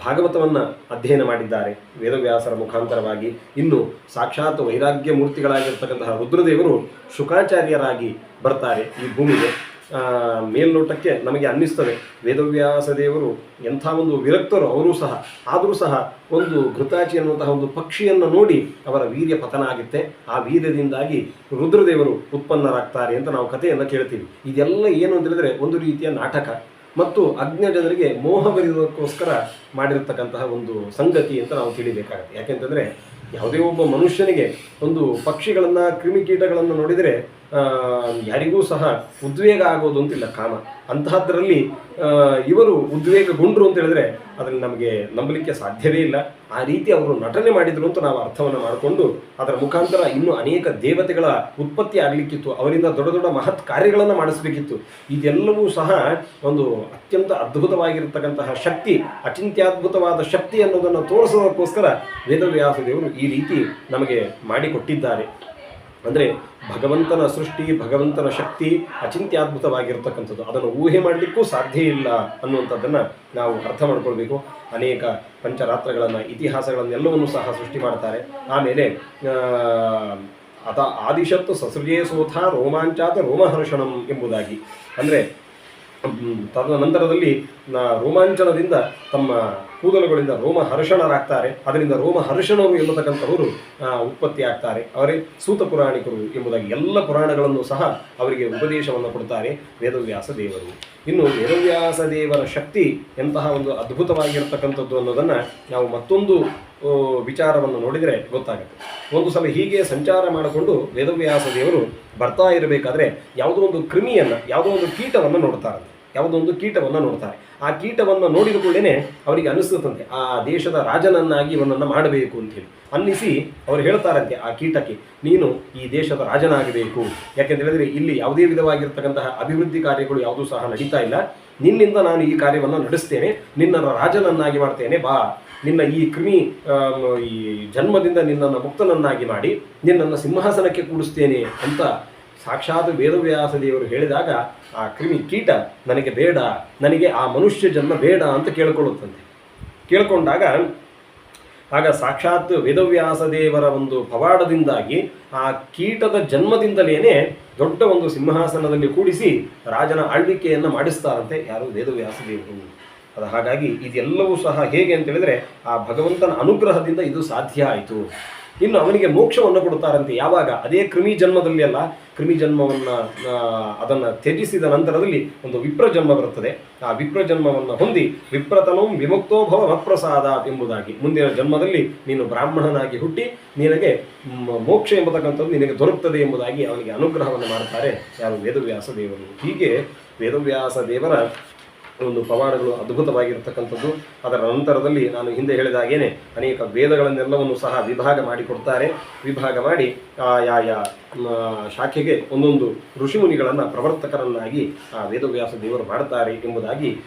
ಭಾಗವತವನ್ನು ಅಧ್ಯಯನ ಮಾಡಿದ್ದಾರೆ. ವೇದವ್ಯಾಸರ ಮುಖಾಂತರವಾಗಿ. ಇನ್ನು ಸಾಕ್ಷಾತ್ ವೈರಾಗ್ಯ ಮೂರ್ತಿಗಳಾಗಿರ್ತಕ್ಕಂತಹ ರುದ್ರದೇವರು ಶುಕಾಚಾರ್ಯರಾಗಿ ಬರ್ತಾರೆ ಈ ಭೂಮಿಗೆ. ಮೇಲ್ನೋಟಕ್ಕೆ ನಮಗೆ ಅನ್ನಿಸ್ತದೆ, ವೇದವ್ಯಾಸ ದೇವರು ಎಂಥ ಒಂದು ವಿರಕ್ತರು ಅವರೂ ಸಹ, ಆದರೂ ಸಹ ಒಂದು ಘೃತಾಚಿ ಅನ್ನುವಂತಹ ಒಂದು ಪಕ್ಷಿಯನ್ನು ನೋಡಿ ಅವರ ವೀರ್ಯ ಪತನ ಆಗುತ್ತೆ ಆ ವೀರ್ಯದಿಂದಾಗಿ ರುದ್ರದೇವರು ಉತ್ಪನ್ನರಾಗ್ತಾರೆ ಅಂತ ನಾವು ಕಥೆಯನ್ನು ಕೇಳ್ತೀವಿ. ಇದೆಲ್ಲ ಏನು ಅಂತ ಹೇಳಿದರೆ ಒಂದು ರೀತಿಯ ನಾಟಕ. ಮತ್ತು ಅಜ್ಞ ಜನರಿಗೆ ಮೋಹ ಬರೆಯುವುದಕ್ಕೋಸ್ಕರ ಮಾಡಿರ್ತಕ್ಕಂತಹ ಒಂದು ಸಂಗತಿ ಅಂತ ನಾವು ತಿಳಿಬೇಕಾಗತ್ತೆ. ಯಾಕೆಂತಂದ್ರೆ ಯಾವುದೇ ಒಬ್ಬ ಮನುಷ್ಯನಿಗೆ ಒಂದು ಪಕ್ಷಿಗಳನ್ನು ಕ್ರಿಮಿಕೀಟಗಳನ್ನು ನೋಡಿದರೆ ಯಾರಿಗೂ ಸಹ ಉದ್ವೇಗ ಆಗೋದು ಅಂತಿಲ್ಲ ಕಾಮ. ಅಂತಹದ್ರಲ್ಲಿ ಇವರು ಉದ್ವೇಗಗೊಂಡ್ರು ಅಂತ ಹೇಳಿದ್ರೆ ಅದನ್ನು ನಮಗೆ ನಂಬಲಿಕ್ಕೆ ಸಾಧ್ಯವೇ ಇಲ್ಲ. ಆ ರೀತಿ ಅವರು ನಟನೆ ಮಾಡಿದ್ರು ಅಂತ ನಾವು ಅರ್ಥವನ್ನು ಮಾಡಿಕೊಂಡು ಅದರ ಮುಖಾಂತರ ಇನ್ನೂ ಅನೇಕ ದೇವತೆಗಳ ಉತ್ಪತ್ತಿ ಆಗಲಿಕ್ಕಿತ್ತು. ಅವರಿಂದ ದೊಡ್ಡ ದೊಡ್ಡ ಮಹತ್ ಕಾರ್ಯಗಳನ್ನು ಮಾಡಿಸಬೇಕಿತ್ತು. ಇದೆಲ್ಲವೂ ಸಹ ಒಂದು ಅತ್ಯಂತ ಅದ್ಭುತವಾಗಿರತಕ್ಕಂತಹ ಶಕ್ತಿ, ಅಚಿಂತ್ಯದ್ಭುತವಾದ ಶಕ್ತಿ ಅನ್ನೋದನ್ನು ತೋರಿಸೋದಕ್ಕೋಸ್ಕರ ವೇದವ್ಯಾಸ ದೇವರು ಈ ರೀತಿ ನಮಗೆ ಮಾಡಿಕೊಟ್ಟಿದ್ದಾರೆ. ಅಂದರೆ ಭಗವಂತನ ಸೃಷ್ಟಿ, ಭಗವಂತನ ಶಕ್ತಿ ಅಚಿಂತ್ಯದ್ಭುತವಾಗಿರ್ತಕ್ಕಂಥದ್ದು. ಅದನ್ನು ಊಹೆ ಮಾಡಲಿಕ್ಕೂ ಸಾಧ್ಯ ಇಲ್ಲ ಅನ್ನುವಂಥದ್ದನ್ನು ನಾವು ಅರ್ಥ ಮಾಡ್ಕೊಳ್ಬೇಕು. ಅನೇಕ ಪಂಚರಾತ್ರಗಳನ್ನು, ಇತಿಹಾಸಗಳನ್ನೆಲ್ಲವನ್ನೂ ಸಹ ಸೃಷ್ಟಿ ಮಾಡ್ತಾರೆ. ಆಮೇಲೆ ಅತ ಆದಿಶತ್ತು ಸಸೃಜೇ ಸೋಥ ರೋಮಾಂಚಾತ ರೋಮಹರ್ಷಣಂ ಎಂಬುದಾಗಿ. ಅಂದರೆ ತದನಂತರದಲ್ಲಿ ರೋಮಾಂಚನದಿಂದ ತಮ್ಮ ಕೂದಲುಗಳಿಂದ ರೋಮ ಹರ್ಷಣರಾಗ್ತಾರೆ ಅದರಿಂದ ರೋಮಹರ್ಷಣರು ಎಂಬತಕ್ಕಂಥವರು ಆ, ಉತ್ಪತ್ತಿ ಆಗ್ತಾರೆ. ಅವರೇ ಸೂತ ಪುರಾಣಿಕರು ಎಂಬುದಾಗಿ ಎಲ್ಲ ಪುರಾಣಗಳನ್ನು ಸಹ ಅವರಿಗೆ ಉಪದೇಶವನ್ನು ಕೊಡ್ತಾರೆ ವೇದವ್ಯಾಸ ದೇವರು. ಇನ್ನು ವೇದವ್ಯಾಸ ದೇವರ ಶಕ್ತಿ ಎಂತಹ ಒಂದು ಅದ್ಭುತವಾಗಿರ್ತಕ್ಕಂಥದ್ದು ಅನ್ನೋದನ್ನು ನಾವು ಮತ್ತೊಂದು ವಿಚಾರವನ್ನು ನೋಡಿದರೆ ಗೊತ್ತಾಗುತ್ತೆ. ಒಂದು ಸಲ ಹೀಗೆ ಸಂಚಾರ ಮಾಡಿಕೊಂಡು ವೇದವ್ಯಾಸ ದೇವರು ಬರ್ತಾ ಇರಬೇಕಾದ್ರೆ ಯಾವುದೋ ಒಂದು ಕ್ರಿಮಿಯನ್ನು ಯಾವುದೋ ಒಂದು ಕೀಟವನ್ನು ನೋಡ್ತಾರೆ ಯಾವುದೋ ಒಂದು ಕೀಟವನ್ನು ನೋಡ್ತಾರೆ. ಆ ಕೀಟವನ್ನು ನೋಡಿದ ಕೂಡಲೇ ಅವರಿಗೆ ಅನಿಸ್ತದಂತೆ, ಆ ದೇಶದ ರಾಜನನ್ನಾಗಿ ಇವನನ್ನು ಮಾಡಬೇಕು ಅಂತೇಳಿ ಅನ್ನಿಸಿ ಅವರು ಹೇಳ್ತಾರಂತೆ ಆ ಕೀಟಕ್ಕೆ, ನೀನು ಈ ದೇಶದ ರಾಜನಾಗಬೇಕು. ಯಾಕೆಂತ ಹೇಳಿದ್ರೆ ಇಲ್ಲಿ ಯಾವುದೇ ವಿಧವಾಗಿರ್ತಕ್ಕಂತಹ ಅಭಿವೃದ್ಧಿ ಕಾರ್ಯಗಳು ಯಾವುದೂ ಸಹ ನಡೀತಾ ಇಲ್ಲ. ನಿನ್ನಿಂದ ನಾನು ಈ ಕಾರ್ಯವನ್ನು ನಡೆಸ್ತೇನೆ, ನಿನ್ನನ್ನು ರಾಜನನ್ನಾಗಿ ಮಾಡ್ತೇನೆ, ಬಾ. ನಿನ್ನ ಈ ಕ್ರಿಮಿ ಈ ಜನ್ಮದಿಂದ ನಿನ್ನನ್ನು ಮುಕ್ತನನ್ನಾಗಿ ಮಾಡಿ, ನಿನ್ನನ್ನು ಸಿಂಹಾಸನಕ್ಕೆ ಕೂಡಿಸ್ತೇನೆ ಅಂತ ಸಾಕ್ಷಾತ್ ವೇದವ್ಯಾಸ ದೇವರು ಹೇಳಿದಾಗ, ಆ ಕ್ರಿಮಿ ಕೀಟ ನನಗೆ ಬೇಡ, ನನಗೆ ಆ ಮನುಷ್ಯ ಜನ್ಮ ಬೇಡ ಅಂತ ಕೇಳ್ಕೊಳ್ಳುತ್ತಂತೆ. ಕೇಳ್ಕೊಂಡಾಗ, ಆಗ ಸಾಕ್ಷಾತ್ ವೇದವ್ಯಾಸ ದೇವರ ಒಂದು ಪವಾಡದಿಂದಾಗಿ ಆ ಕೀಟದ ಜನ್ಮದಿಂದಲೇ ದೊಡ್ಡ ಒಂದು ಸಿಂಹಾಸನದಲ್ಲಿ ಕೂಡಿಸಿ ರಾಜನ ಆಳ್ವಿಕೆಯನ್ನು ಮಾಡಿಸ್ತಾರಂತೆ ಯಾರು ವೇದವ್ಯಾಸ ದೇವರು ಅದು ಹಾಗಾಗಿ ಇದೆಲ್ಲವೂ ಸಹ ಹೇಗೆ ಅಂತ ಹೇಳಿದ್ರೆ, ಆ ಭಗವಂತನ ಅನುಗ್ರಹದಿಂದ ಇದು ಸಾಧ್ಯ ಆಯಿತು. ಇನ್ನು ಅವನಿಗೆ ಮೋಕ್ಷವನ್ನು ಕೊಡುತ್ತಾರಂತೆ ಯಾವಾಗ? ಅದೇ ಕ್ರಿಮಿ ಜನ್ಮದಲ್ಲಿ ಅಲ್ಲ ಕ್ರಿಮಿ ಜನ್ಮವನ್ನು ಅದನ್ನು ತ್ಯಜಿಸಿದ ನಂತರದಲ್ಲಿ ಒಂದು ವಿಪ್ರ ಜನ್ಮ ಬರುತ್ತದೆ. ಆ ವಿಪ್ರ ಜನ್ಮವನ್ನು ಹೊಂದಿ ವಿಪ್ರತನೋ ವಿಮುಕ್ತೋಭವ ಮತ್ಪ್ರಸಾದ ಎಂಬುದಾಗಿ. ಮುಂದಿನ ಜನ್ಮದಲ್ಲಿ ನೀನು ಬ್ರಾಹ್ಮಣನಾಗಿ ಹುಟ್ಟಿ ನಿನಗೆ ಮೋಕ್ಷ ಎಂಬತಕ್ಕಂಥದ್ದು ನಿನಗೆ ದೊರಕುತ್ತದೆ ಎಂಬುದಾಗಿ ಅವನಿಗೆ ಅನುಗ್ರಹವನ್ನು ಮಾಡುತ್ತಾರೆ ಯಾರು ವೇದವ್ಯಾಸ ದೇವರು. ಹೀಗೆ ವೇದವ್ಯಾಸ ದೇವರ ಒಂದು ಪವಾಡಗಳು ಅದ್ಭುತವಾಗಿರ್ತಕ್ಕಂಥದ್ದು. ಅದರ ನಂತರದಲ್ಲಿ ನಾನು ಹಿಂದೆ ಹೇಳಿದ ಹಾಗೇನೆ ಅನೇಕ ವೇದಗಳನ್ನೆಲ್ಲವನ್ನು ಸಹ ವಿಭಾಗ ಮಾಡಿಕೊಡ್ತಾರೆ. ವಿಭಾಗ ಮಾಡಿ ಆ, ಯಾ ಶಾಖೆಗೆ ಒಂದೊಂದು ಋಷಿಮುನಿಗಳನ್ನು ಪ್ರವರ್ತಕರನ್ನಾಗಿ ಆ ವೇದವ್ಯಾಸ ದೇವರು ಮಾಡ್ತಾರೆ ಎಂಬುದಾಗಿ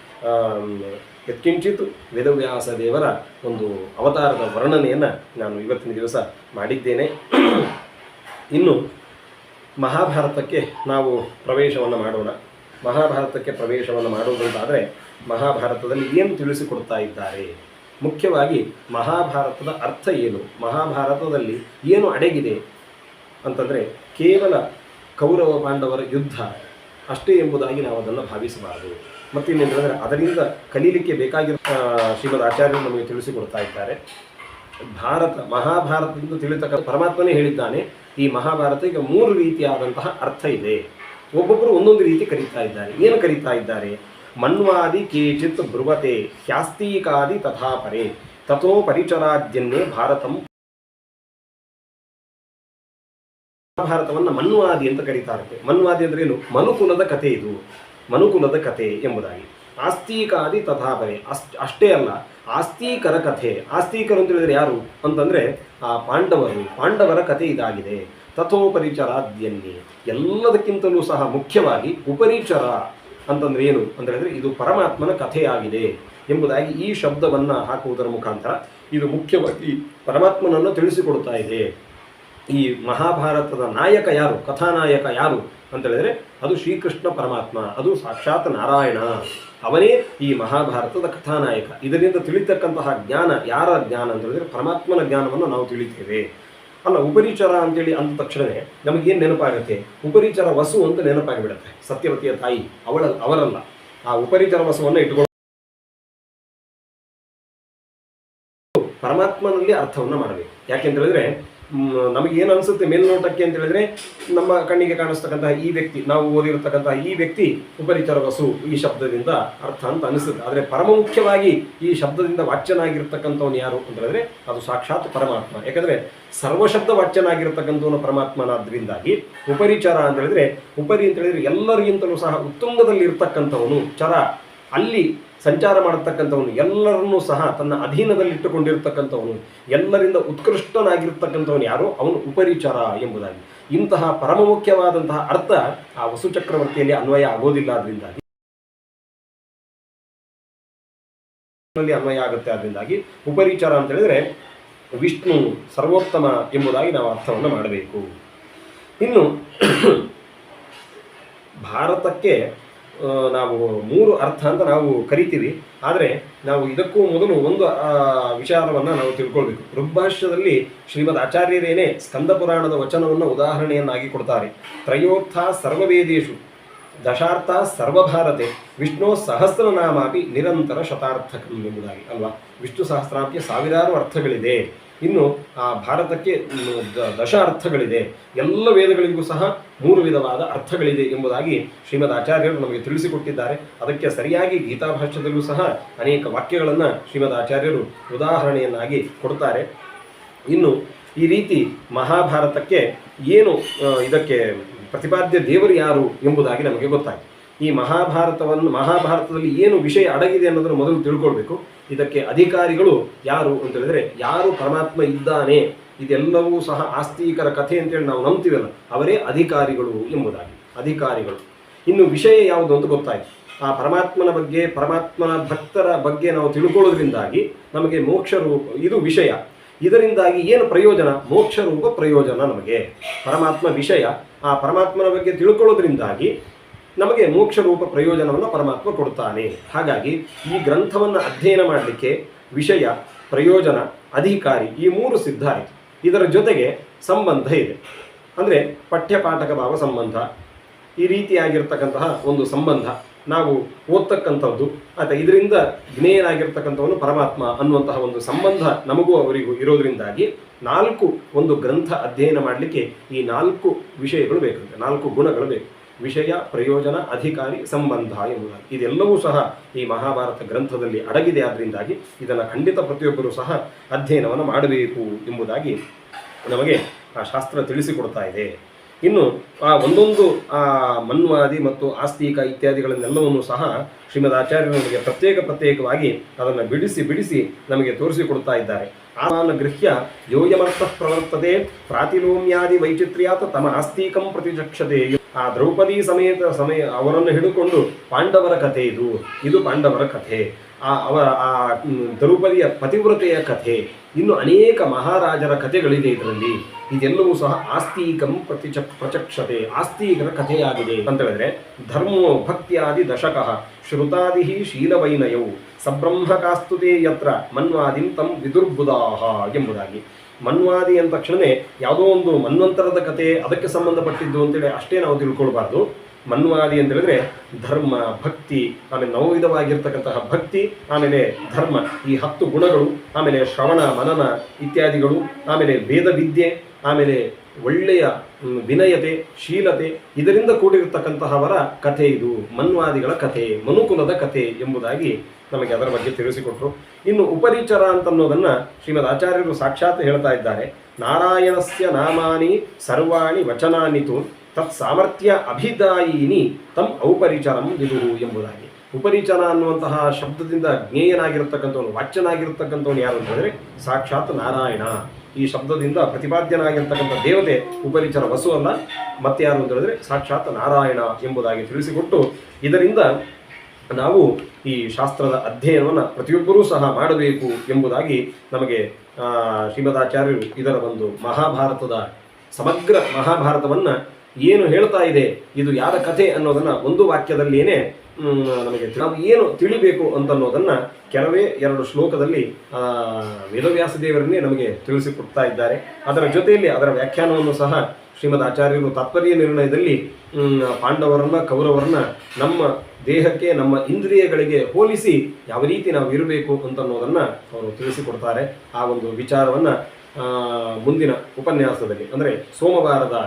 ಯತ್ಕಿಂಚಿತ್ ವೇದವ್ಯಾಸ ದೇವರ ಒಂದು ಅವತಾರದ ವರ್ಣನೆಯನ್ನು ನಾನು ಇವತ್ತಿನ ದಿವಸ ಮಾಡಿದ್ದೇನೆ. ಇನ್ನು ಮಹಾಭಾರತಕ್ಕೆ ನಾವು ಪ್ರವೇಶವನ್ನು ಮಾಡೋಣ. ಮಹಾಭಾರತಕ್ಕೆ ಪ್ರವೇಶವನ್ನು ಮಾಡುವುದಂತಾದರೆ ಮಹಾಭಾರತದಲ್ಲಿ ಏನು ತಿಳಿಸಿಕೊಡ್ತಾ ಇದ್ದಾರೆ? ಮುಖ್ಯವಾಗಿ ಮಹಾಭಾರತದ ಅರ್ಥ ಏನು? ಮಹಾಭಾರತದಲ್ಲಿ ಏನು ಅಡಗಿದೆ? ಅಂತಂದರೆ ಕೇವಲ ಕೌರವ ಪಾಂಡವರ ಯುದ್ಧ ಅಷ್ಟೇ ಎಂಬುದಾಗಿ ನಾವು ಅದನ್ನು ಭಾವಿಸಬಾರದು ಮತ್ತಿನ್ನೇನೆಂದರೆ ಅದರಿಂದ ಕಲೀಲಿಕ್ಕೆ ಬೇಕಾಗಿರೋ ಆ, ಶ್ರೀಮದ್ ಆಚಾರ್ಯರು ನಮಗೆ ತಿಳಿಸಿಕೊಡ್ತಾ ಇದ್ದಾರೆ. ಭಾರತ ಮಹಾಭಾರತದಿಂದ ತಿಳಿತಕ್ಕ ಪರಮಾತ್ಮನೇ ಹೇಳಿದ್ದಾನೆ ಈ ಮಹಾಭಾರತಕ್ಕೆ ಮೂರು ರೀತಿಯಾದಂತಹ ಅರ್ಥ ಇದೆ. ಒಬ್ಬೊಬ್ಬರು ಒಂದೊಂದು ರೀತಿ ಕರೀತಾ ಇದ್ದಾರೆ. ಏನು ಕರೀತಾ ಇದ್ದಾರೆ? ಮನ್ವಾದಿ ಕೇಚಿತ್ ಬ್ರುವತೆ, ಹ್ಯಾಸ್ತೀಕಾದಿ ತಥಾಪರೆ, ತಥೋ ಪರಿಚರಾದ್ಯನ್ನೇ ಭಾರತಂ. ಮಹಾಭಾರತವನ್ನು ಮನ್ವಾದಿ ಅಂತ ಕರೀತಾರೆ ಮನ್ವಾದಿ ಅಂದ್ರೆ ಏನು? ಮನುಕುಲದ ಕಥೆ ಇದು. ಮನುಕುಲದ ಕಥೆ ಎಂಬುದಾಗಿ. ಆಸ್ತಿಕಾದಿ ತಥಾಪರೆ. ಅಷ್ಟ್, ಅಷ್ಟೇ ಅಲ್ಲ, ಆಸ್ತೀಕರ ಕಥೆ. ಆಸ್ತಿಕರು ಅಂತ ಹೇಳಿದ್ರೆ ಯಾರು? ಅಂತಂದ್ರೆ, ಆ ಪಾಂಡವರು. ಪಾಂಡವರ ಕಥೆ ಇದಾಗಿದೆ. ತಥೋಪರಿಚರಾದ್ಯನ್ನೇ ಎಲ್ಲದಕ್ಕಿಂತಲೂ ಸಹ ಮುಖ್ಯವಾಗಿ ಉಪರಿಚರ ಅಂತಂದ್ರೆ ಏನು? ಅಂತ ಹೇಳಿದ್ರೆ ಇದು ಪರಮಾತ್ಮನ ಕಥೆಯಾಗಿದೆ ಎಂಬುದಾಗಿ ಈ ಶಬ್ದವನ್ನು ಹಾಕುವುದರ ಮುಖಾಂತರ ಇದು ಮುಖ್ಯವಾಗಿ ಪರಮಾತ್ಮನನ್ನು ತಿಳಿಸಿಕೊಡ್ತಾ ಇದೆ. ಈ ಮಹಾಭಾರತದ ನಾಯಕ ಯಾರು? ಕಥಾನಾಯಕ ಯಾರು? ಅಂತ ಹೇಳಿದ್ರೆ ಅದು ಶ್ರೀಕೃಷ್ಣ ಪರಮಾತ್ಮ, ಅದು ಸಾಕ್ಷಾತ್ ನಾರಾಯಣ. ಅವನೇ ಈ ಮಹಾಭಾರತದ ಕಥಾನಾಯಕ. ಇದರಿಂದ ತಿಳಿತಕ್ಕಂತಹ ಜ್ಞಾನ ಯಾರ ಜ್ಞಾನ ಅಂತ ಹೇಳಿದ್ರೆ ಪರಮಾತ್ಮನ ಜ್ಞಾನವನ್ನು ನಾವು ತಿಳಿತೇವೆ. ಅಲ್ಲ, ಉಪರಿಚರ ಅಂತೇಳಿ ಅಂದ ತಕ್ಷಣವೇ ನಮಗೇನು ನೆನಪಾಗುತ್ತೆ? ಉಪರಿಚರ ವಸು ಅಂತ ನೆನಪಾಗಿಬಿಡುತ್ತೆ, ಸತ್ಯವತಿಯ ತಾಯಿ, ಅವಳ, ಅವರಲ್ಲ. ಆ ಉಪರಿಚರ ವಸುವನ್ನು ಇಟ್ಕೊಂಡು ಪರಮಾತ್ಮನಲ್ಲಿ ಅರ್ಥವನ್ನು ಮಾಡಬೇಕು. ಯಾಕೆಂತ ಹೇಳಿದ್ರೆ ನಮಗೆ ಏನು ಅನಿಸುತ್ತೆ ಮೇಲ್ನೋಟಕ್ಕೆ ಅಂತ ಹೇಳಿದ್ರೆ, ನಮ್ಮ ಕಣ್ಣಿಗೆ ಕಾಣಿಸ್ತಕ್ಕಂತಹ ಈ ವ್ಯಕ್ತಿ, ನಾವು ಓದಿರತಕ್ಕಂತಹ ಈ ವ್ಯಕ್ತಿ ಉಪರಿಚರ ವಸು ಈ ಶಬ್ದದಿಂದ ಅರ್ಥ ಅಂತ ಅನಿಸುತ್ತೆ. ಆದರೆ ಪರಮ ಮುಖ್ಯವಾಗಿ ಈ ಶಬ್ದದಿಂದ ವಾಚ್ಯನಾಗಿರ್ತಕ್ಕಂಥವನು ಯಾರು ಅಂತ ಹೇಳಿದ್ರೆ, ಅದು ಸಾಕ್ಷಾತ್ ಪರಮಾತ್ಮ. ಯಾಕಂದ್ರೆ ಸರ್ವಶಬ್ದ ವಾಚ್ಯನಾಗಿರ್ತಕ್ಕಂಥವನು ಪರಮಾತ್ಮನಾದ್ರಿಂದಾಗಿ, ಉಪರಿಚರ ಅಂತ ಹೇಳಿದ್ರೆ, ಉಪರಿ ಅಂತ ಹೇಳಿದ್ರೆ ಎಲ್ಲರಿಗಿಂತಲೂ ಸಹ ಉತ್ತುಂಗದಲ್ಲಿ ಇರ್ತಕ್ಕಂಥವನು ಚರ, ಅಲ್ಲಿ ಸಂಚಾರ ಮಾಡತಕ್ಕಂಥವನು ಎಲ್ಲರನ್ನೂ ಸಹ ತನ್ನ ಅಧೀನದಲ್ಲಿಟ್ಟುಕೊಂಡಿರ್ತಕ್ಕಂಥವನು, ಎಲ್ಲರಿಂದ ಉತ್ಕೃಷ್ಟನಾಗಿರ್ತಕ್ಕಂಥವನು ಯಾರು ಅವನು ಉಪರಿಚಾರ ಎಂಬುದಾಗಿ. ಇಂತಹ ಪರಮ ಮುಖ್ಯವಾದಂತಹ ಅರ್ಥ ಆ ವಸು ಚಕ್ರವರ್ತಿಯಲ್ಲಿ ಅನ್ವಯ ಆಗೋದಿಲ್ಲ ಅದರಿಂದಾಗಿ ಅನ್ವಯ ಆಗುತ್ತೆ ಅದರಿಂದಾಗಿ ಉಪರಿಚಾರ ಅಂತ ಹೇಳಿದ್ರೆ ವಿಷ್ಣು ಸರ್ವೋತ್ತಮ ಎಂಬುದಾಗಿ ನಾವು ಅರ್ಥವನ್ನು ಮಾಡಬೇಕು. ಇನ್ನು, ಭಾರತಕ್ಕೆ ನಾವು ಮೂರು ಅರ್ಥ ಅಂತ ನಾವು ಕರಿತೀವಿ. ಆದರೆ ನಾವು ಇದಕ್ಕೂ ಮೊದಲು ಒಂದು ವಿಚಾರವನ್ನು ನಾವು ತಿಳ್ಕೊಳ್ಬೇಕು. ಋಗ್ಭಾಷ್ಯದಲ್ಲಿ ಶ್ರೀಮದ್ ಆಚಾರ್ಯರೇನೇ ಸ್ಕಂದ ಪುರಾಣದ ವಚನವನ್ನು ಉದಾಹರಣೆಯನ್ನಾಗಿ ಕೊಡ್ತಾರೆ. ತ್ರಯೋರ್ಥ ಸರ್ವವೇದೇಶು ದಶಾರ್ಥ ಸರ್ವಭಾರತೆ, ವಿಷ್ಣು ಸಹಸ್ರನಾಮಾಪಿ ನಿರಂತರ ಶತಾರ್ಥಕ ಎಂಬುದಾಗಿ ಅಲ್ವಾ? ವಿಷ್ಣು ಸಹಸ್ರಾಂಕ್ಕೆ ಸಾವಿರಾರು ಅರ್ಥಗಳಿದೆ. ಇನ್ನು ಆ ಭಾರತಕ್ಕೆ ದಶ ಅರ್ಥಗಳಿದೆ ಎಲ್ಲ ವೇದಗಳಿಗೂ ಸಹ ಮೂರು ವಿಧವಾದ ಅರ್ಥಗಳಿದೆ ಎಂಬುದಾಗಿ ಶ್ರೀಮದ್ ಆಚಾರ್ಯರು ನಮಗೆ ತಿಳಿಸಿಕೊಟ್ಟಿದ್ದಾರೆ. ಅದಕ್ಕೆ ಸರಿಯಾಗಿ ಗೀತಾಭಾಷ್ಯದಲ್ಲೂ ಸಹ ಅನೇಕ ವಾಕ್ಯಗಳನ್ನು ಶ್ರೀಮದ್ ಆಚಾರ್ಯರು ಉದಾಹರಣೆಯನ್ನಾಗಿ ಕೊಡ್ತಾರೆ. ಇನ್ನು ಈ ರೀತಿ ಮಹಾಭಾರತಕ್ಕೆ ಏನು ಇದಕ್ಕೆ ಪ್ರತಿಪಾದ್ಯ ದೇವರು ಯಾರು ಎಂಬುದಾಗಿ ನಮಗೆ ಗೊತ್ತಾಗಿದೆ ಈ ಮಹಾಭಾರತವನ್ನು, ಮಹಾಭಾರತದಲ್ಲಿ ಏನು ವಿಷಯ ಅಡಗಿದೆ ಅನ್ನೋದನ್ನು ಮೊದಲು ತಿಳ್ಕೊಳ್ಬೇಕು. ಇದಕ್ಕೆ ಅಧಿಕಾರಿಗಳು ಯಾರು ಅಂತ ಹೇಳಿದ್ರೆ, ಯಾರು ಪರಮಾತ್ಮ ಇದ್ದಾನೆ, ಇದೆಲ್ಲವೂ ಸಹ ಆಸ್ತಿಕರ ಕಥೆ ಅಂತೇಳಿ ನಾವು ನಂಬ್ತೀವಲ್ಲ, ಅವರೇ ಅಧಿಕಾರಿಗಳು ಎಂಬುದಾಗಿ, ಅಧಿಕಾರಿಗಳು. ಇನ್ನು ವಿಷಯ ಯಾವುದು ಅಂತ ಗೊತ್ತಾಯ್ತು. ಆ ಪರಮಾತ್ಮನ ಬಗ್ಗೆ, ಪರಮಾತ್ಮನ ಭಕ್ತರ ಬಗ್ಗೆ ನಾವು ತಿಳ್ಕೊಳ್ಳೋದ್ರಿಂದಾಗಿ ನಮಗೆ ಮೋಕ್ಷ ರೂಪ, ಇದು ವಿಷಯ. ಇದರಿಂದಾಗಿ ಏನು ಪ್ರಯೋಜನ? ಮೋಕ್ಷ ರೂಪ ಪ್ರಯೋಜನ ನಮಗೆ. ಪರಮಾತ್ಮ ವಿಷಯ. ಆ ಪರಮಾತ್ಮನ ಬಗ್ಗೆ ತಿಳ್ಕೊಳ್ಳೋದ್ರಿಂದಾಗಿ ನಮಗೆ ಮೋಕ್ಷ ರೂಪ ಪ್ರಯೋಜನವನ್ನು ಪರಮಾತ್ಮ ಕೊಡ್ತಾನೆ ಹಾಗಾಗಿ ಈ ಗ್ರಂಥವನ್ನು ಅಧ್ಯಯನ ಮಾಡಲಿಕ್ಕೆ ವಿಷಯ, ಪ್ರಯೋಜನ, ಅಧಿಕಾರಿ ಈ ಮೂರು ಸಿದ್ಧ ಇದರ ಜೊತೆಗೆ ಸಂಬಂಧ ಇದೆ. ಅಂದರೆ ಪಠ್ಯಪಾಠಕ ಭಾವ ಸಂಬಂಧ, ಈ ರೀತಿಯಾಗಿರ್ತಕ್ಕಂತಹ ಒಂದು ಸಂಬಂಧ ನಾವು ಓದ್ತಕ್ಕಂಥದ್ದು ಅಥವಾ ಇದರಿಂದ ಜ್ಞೇಯನಾಗಿರ್ತಕ್ಕಂಥವನು ಪರಮಾತ್ಮ ಅನ್ನುವಂತಹ ಒಂದು ಸಂಬಂಧ ನಮಗೂ ಅವರಿಗೂ ಇರೋದರಿಂದಾಗಿ ನಾಲ್ಕು ಒಂದು ಗ್ರಂಥ ಅಧ್ಯಯನ ಮಾಡಲಿಕ್ಕೆ ಈ ನಾಲ್ಕು ವಿಷಯಗಳು ಬೇಕಂತೆ ನಾಲ್ಕು ಗುಣಗಳು ಬೇಕು. ವಿಷಯ ಪ್ರಯೋಜನ ಅಧಿಕಾರಿ ಸಂಬಂಧ ಎಂಬುದಾಗಿ ಇದೆಲ್ಲವೂ ಸಹ ಈ ಮಹಾಭಾರತ ಗ್ರಂಥದಲ್ಲಿ ಅಡಗಿದೆ. ಆದ್ದರಿಂದಾಗಿ ಇದನ್ನು ಖಂಡಿತ ಪ್ರತಿಯೊಬ್ಬರೂ ಸಹ ಅಧ್ಯಯನವನ್ನು ಮಾಡಬೇಕು ಎಂಬುದಾಗಿ ನಮಗೆ ಆ ಶಾಸ್ತ್ರ ತಿಳಿಸಿಕೊಡ್ತಾ ಇದೆ. ಇನ್ನು ಆ ಒಂದೊಂದು, ಆ ಮನ್ವಾದಿ ಮತ್ತು ಆಸ್ತಿಕ ಇತ್ಯಾದಿಗಳನ್ನೆಲ್ಲವನ್ನು ಸಹ ಶ್ರೀಮದ್ ಆಚಾರ್ಯರು ನಮಗೆ ಪ್ರತ್ಯೇಕ ಪ್ರತ್ಯೇಕವಾಗಿ ಅದನ್ನು ಬಿಡಿಸಿ ಬಿಡಿಸಿ ನಮಗೆ ತೋರಿಸಿಕೊಡ್ತಾ ಇದ್ದಾರೆ. ಆಮಾನ ಗೃಹ್ಯ ಯೋಯಮರ್ಥ ಪ್ರವರ್ತದೆ, ಪ್ರಾತಿಲೋಮ್ಯಾದಿ ವೈಚಿತ್ರ್ಯಾತ ತಮ ಆಸ್ತಿಕಂ ಪ್ರತಿಚಕ್ಷತೆ ಆ ದ್ರೌಪದಿ ಸಮೇತ ಸಮಯ ಅವರನ್ನು ಹಿಡಿಕೊಂಡು ಪಾಂಡವರ ಕಥೆ ಇದು. ಇದು ಪಾಂಡವರ ಕಥೆ. ಆ ಅವರ ಆ, ದ್ರೌಪದಿಯ ಪತಿವ್ರತೆಯ ಕಥೆ. ಇನ್ನು ಅನೇಕ ಮಹಾರಾಜರ ಕಥೆಗಳಿದೆ ಇದರಲ್ಲಿ. ಇದೆಲ್ಲವೂ ಸಹ ಆಸ್ತೀಕಂ ಪ್ರತಿಚ ಪ್ರಚಕ್ಷತೆ, ಆಸ್ತೀಕರ ಕಥೆಯಾಗಿದೆ ಅಂತ ಹೇಳಿದ್ರೆ ಧರ್ಮೋ ಭಕ್ತಿಯಾದಿ ದಶಕಃ ಶ್ರುತಾದಿ ಶೀಲವೈನಯವು ಸಬ್ರಹ್ಮಕಾಸ್ತುತೆ ಯತ್ರ ಮನ್ವಾದಿಂ ತಂ ವಿದುರ್ಬುಧಾಹ ಎಂಬುದಾಗಿ. ಮನ್ವಾದಿ ಅಂದ ತಕ್ಷಣವೇ ಯಾವುದೋ ಒಂದು ಮನ್ವಂತರದ ಕತೆ ಅದಕ್ಕೆ ಸಂಬಂಧಪಟ್ಟಿದ್ದು ಅಂತೇಳಿ ಅಷ್ಟೇ ನಾವು ತಿಳ್ಕೊಳ್ಬಾರ್ದು. ಮನ್ವಾದಿ ಅಂತ ಹೇಳಿದ್ರೆ ಧರ್ಮ, ಭಕ್ತಿ, ಆಮೇಲೆ ನವವಿಧವಾಗಿರ್ತಕ್ಕಂತಹ ಭಕ್ತಿ, ಆಮೇಲೆ ಧರ್ಮ. ಈ ಹತ್ತು ಗುಣಗಳು, ಆಮೇಲೆ ಶ್ರವಣ, ಮನನ ಇತ್ಯಾದಿಗಳು, ಆಮೇಲೆ ವೇದ ವಿದ್ಯೆ ಆಮೇಲೆ ಒಳ್ಳೆಯ ವಿನಯತೆ, ಶೀಲತೆ, ಇದರಿಂದ ಕೂಡಿರತಕ್ಕಂತಹವರ ಕಥೆ ಇದು. ಮನ್ವಾದಿಗಳ ಕಥೆ, ಮನುಕುಲದ ಕಥೆ ಎಂಬುದಾಗಿ ನಮಗೆ ಅದರ ಬಗ್ಗೆ ತಿಳಿಸಿಕೊಟ್ರು. ಇನ್ನು ಉಪರಿಚರ ಅಂತನ್ನೋದನ್ನ ಶ್ರೀಮದ್ ಆಚಾರ್ಯರು ಸಾಕ್ಷಾತ್ ಹೇಳ್ತಾ ಇದ್ದಾರೆ. ನಾರಾಯಣಸ್ಯ ನಾಮಾನಿ ಸರ್ವಾಣಿ ವಚನಾನಿತು. ತತ್ ಸಾಮರ್ಥ್ಯ ಅಭಿದಾಯಿನಿ ತಮ್ ಔಪರಿಚರಂ ವಿದುಹು ಎಂಬುದಾಗಿ. ಉಪರಿಚರ ಅನ್ನುವಂತಹ ಶಬ್ದದಿಂದ ಜ್ಞೇಯನಾಗಿರ್ತಕ್ಕಂಥವನು, ವಾಚ್ಯನಾಗಿರ್ತಕ್ಕಂಥವನು ಯಾರು ಅಂತ ಹೇಳಿದ್ರೆ ಸಾಕ್ಷಾತ್ ನಾರಾಯಣ. ಈ ಶಬ್ದದಿಂದ ಪ್ರತಿಪಾದ್ಯನಾಗಿರ್ತಕ್ಕಂಥ ದೇವತೆ ಉಪರಿಚರ ವಸು ಅಲ್ಲ, ಮತ್ತೆ ಯಾರು ಅಂತ ಹೇಳಿದ್ರೆ ಸಾಕ್ಷಾತ್ ನಾರಾಯಣ ಎಂಬುದಾಗಿ ತಿಳಿಸಿಕೊಟ್ಟು ಇದರಿಂದ ನಾವು ಈ ಶಾಸ್ತ್ರದ ಅಧ್ಯಯನವನ್ನು ಪ್ರತಿಯೊಬ್ಬರೂ ಸಹ ಮಾಡಬೇಕು ಎಂಬುದಾಗಿ ನಮಗೆ ಶ್ರೀಮದಾಚಾರ್ಯರು ಇದರ ಒಂದು ಮಹಾಭಾರತದ ಸಮಗ್ರ ಮಹಾಭಾರತವನ್ನು ಏನು ಹೇಳ್ತಾ ಇದೆ, ಇದು ಯಾರ ಕಥೆ ಅನ್ನೋದನ್ನ ಒಂದು ವಾಕ್ಯದಲ್ಲಿಯೇ ನಮಗೆ ನಾವು ಏನು ತಿಳಿಬೇಕು ಅಂತನ್ನೋದನ್ನ ಕೆಲವೇ ಎರಡು ಶ್ಲೋಕದಲ್ಲಿ ವೇದವ್ಯಾಸ ದೇವರನ್ನೇ ನಮಗೆ ತಿಳಿಸಿಕೊಡ್ತಾ ಇದ್ದಾರೆ. ಅದರ ಜೊತೆಯಲ್ಲಿ ಅದರ ವ್ಯಾಖ್ಯಾನವನ್ನು ಸಹ ಶ್ರೀಮದ್ ಆಚಾರ್ಯರು ತಾತ್ಪರ್ಯ ನಿರ್ಣಯದಲ್ಲಿ ಪಾಂಡವರನ್ನ, ಕೌರವರನ್ನ ನಮ್ಮ ದೇಹಕ್ಕೆ, ನಮ್ಮ ಇಂದ್ರಿಯಗಳಿಗೆ ಹೋಲಿಸಿ ಯಾವ ರೀತಿ ನಾವು ಇರಬೇಕು ಅಂತನ್ನೋದನ್ನ ಅವರು ತಿಳಿಸಿಕೊಡ್ತಾರೆ. ಆ ಒಂದು ವಿಚಾರವನ್ನ ಮುಂದಿನ ಉಪನ್ಯಾಸದಲ್ಲಿ, ಅಂದರೆ ಸೋಮವಾರದ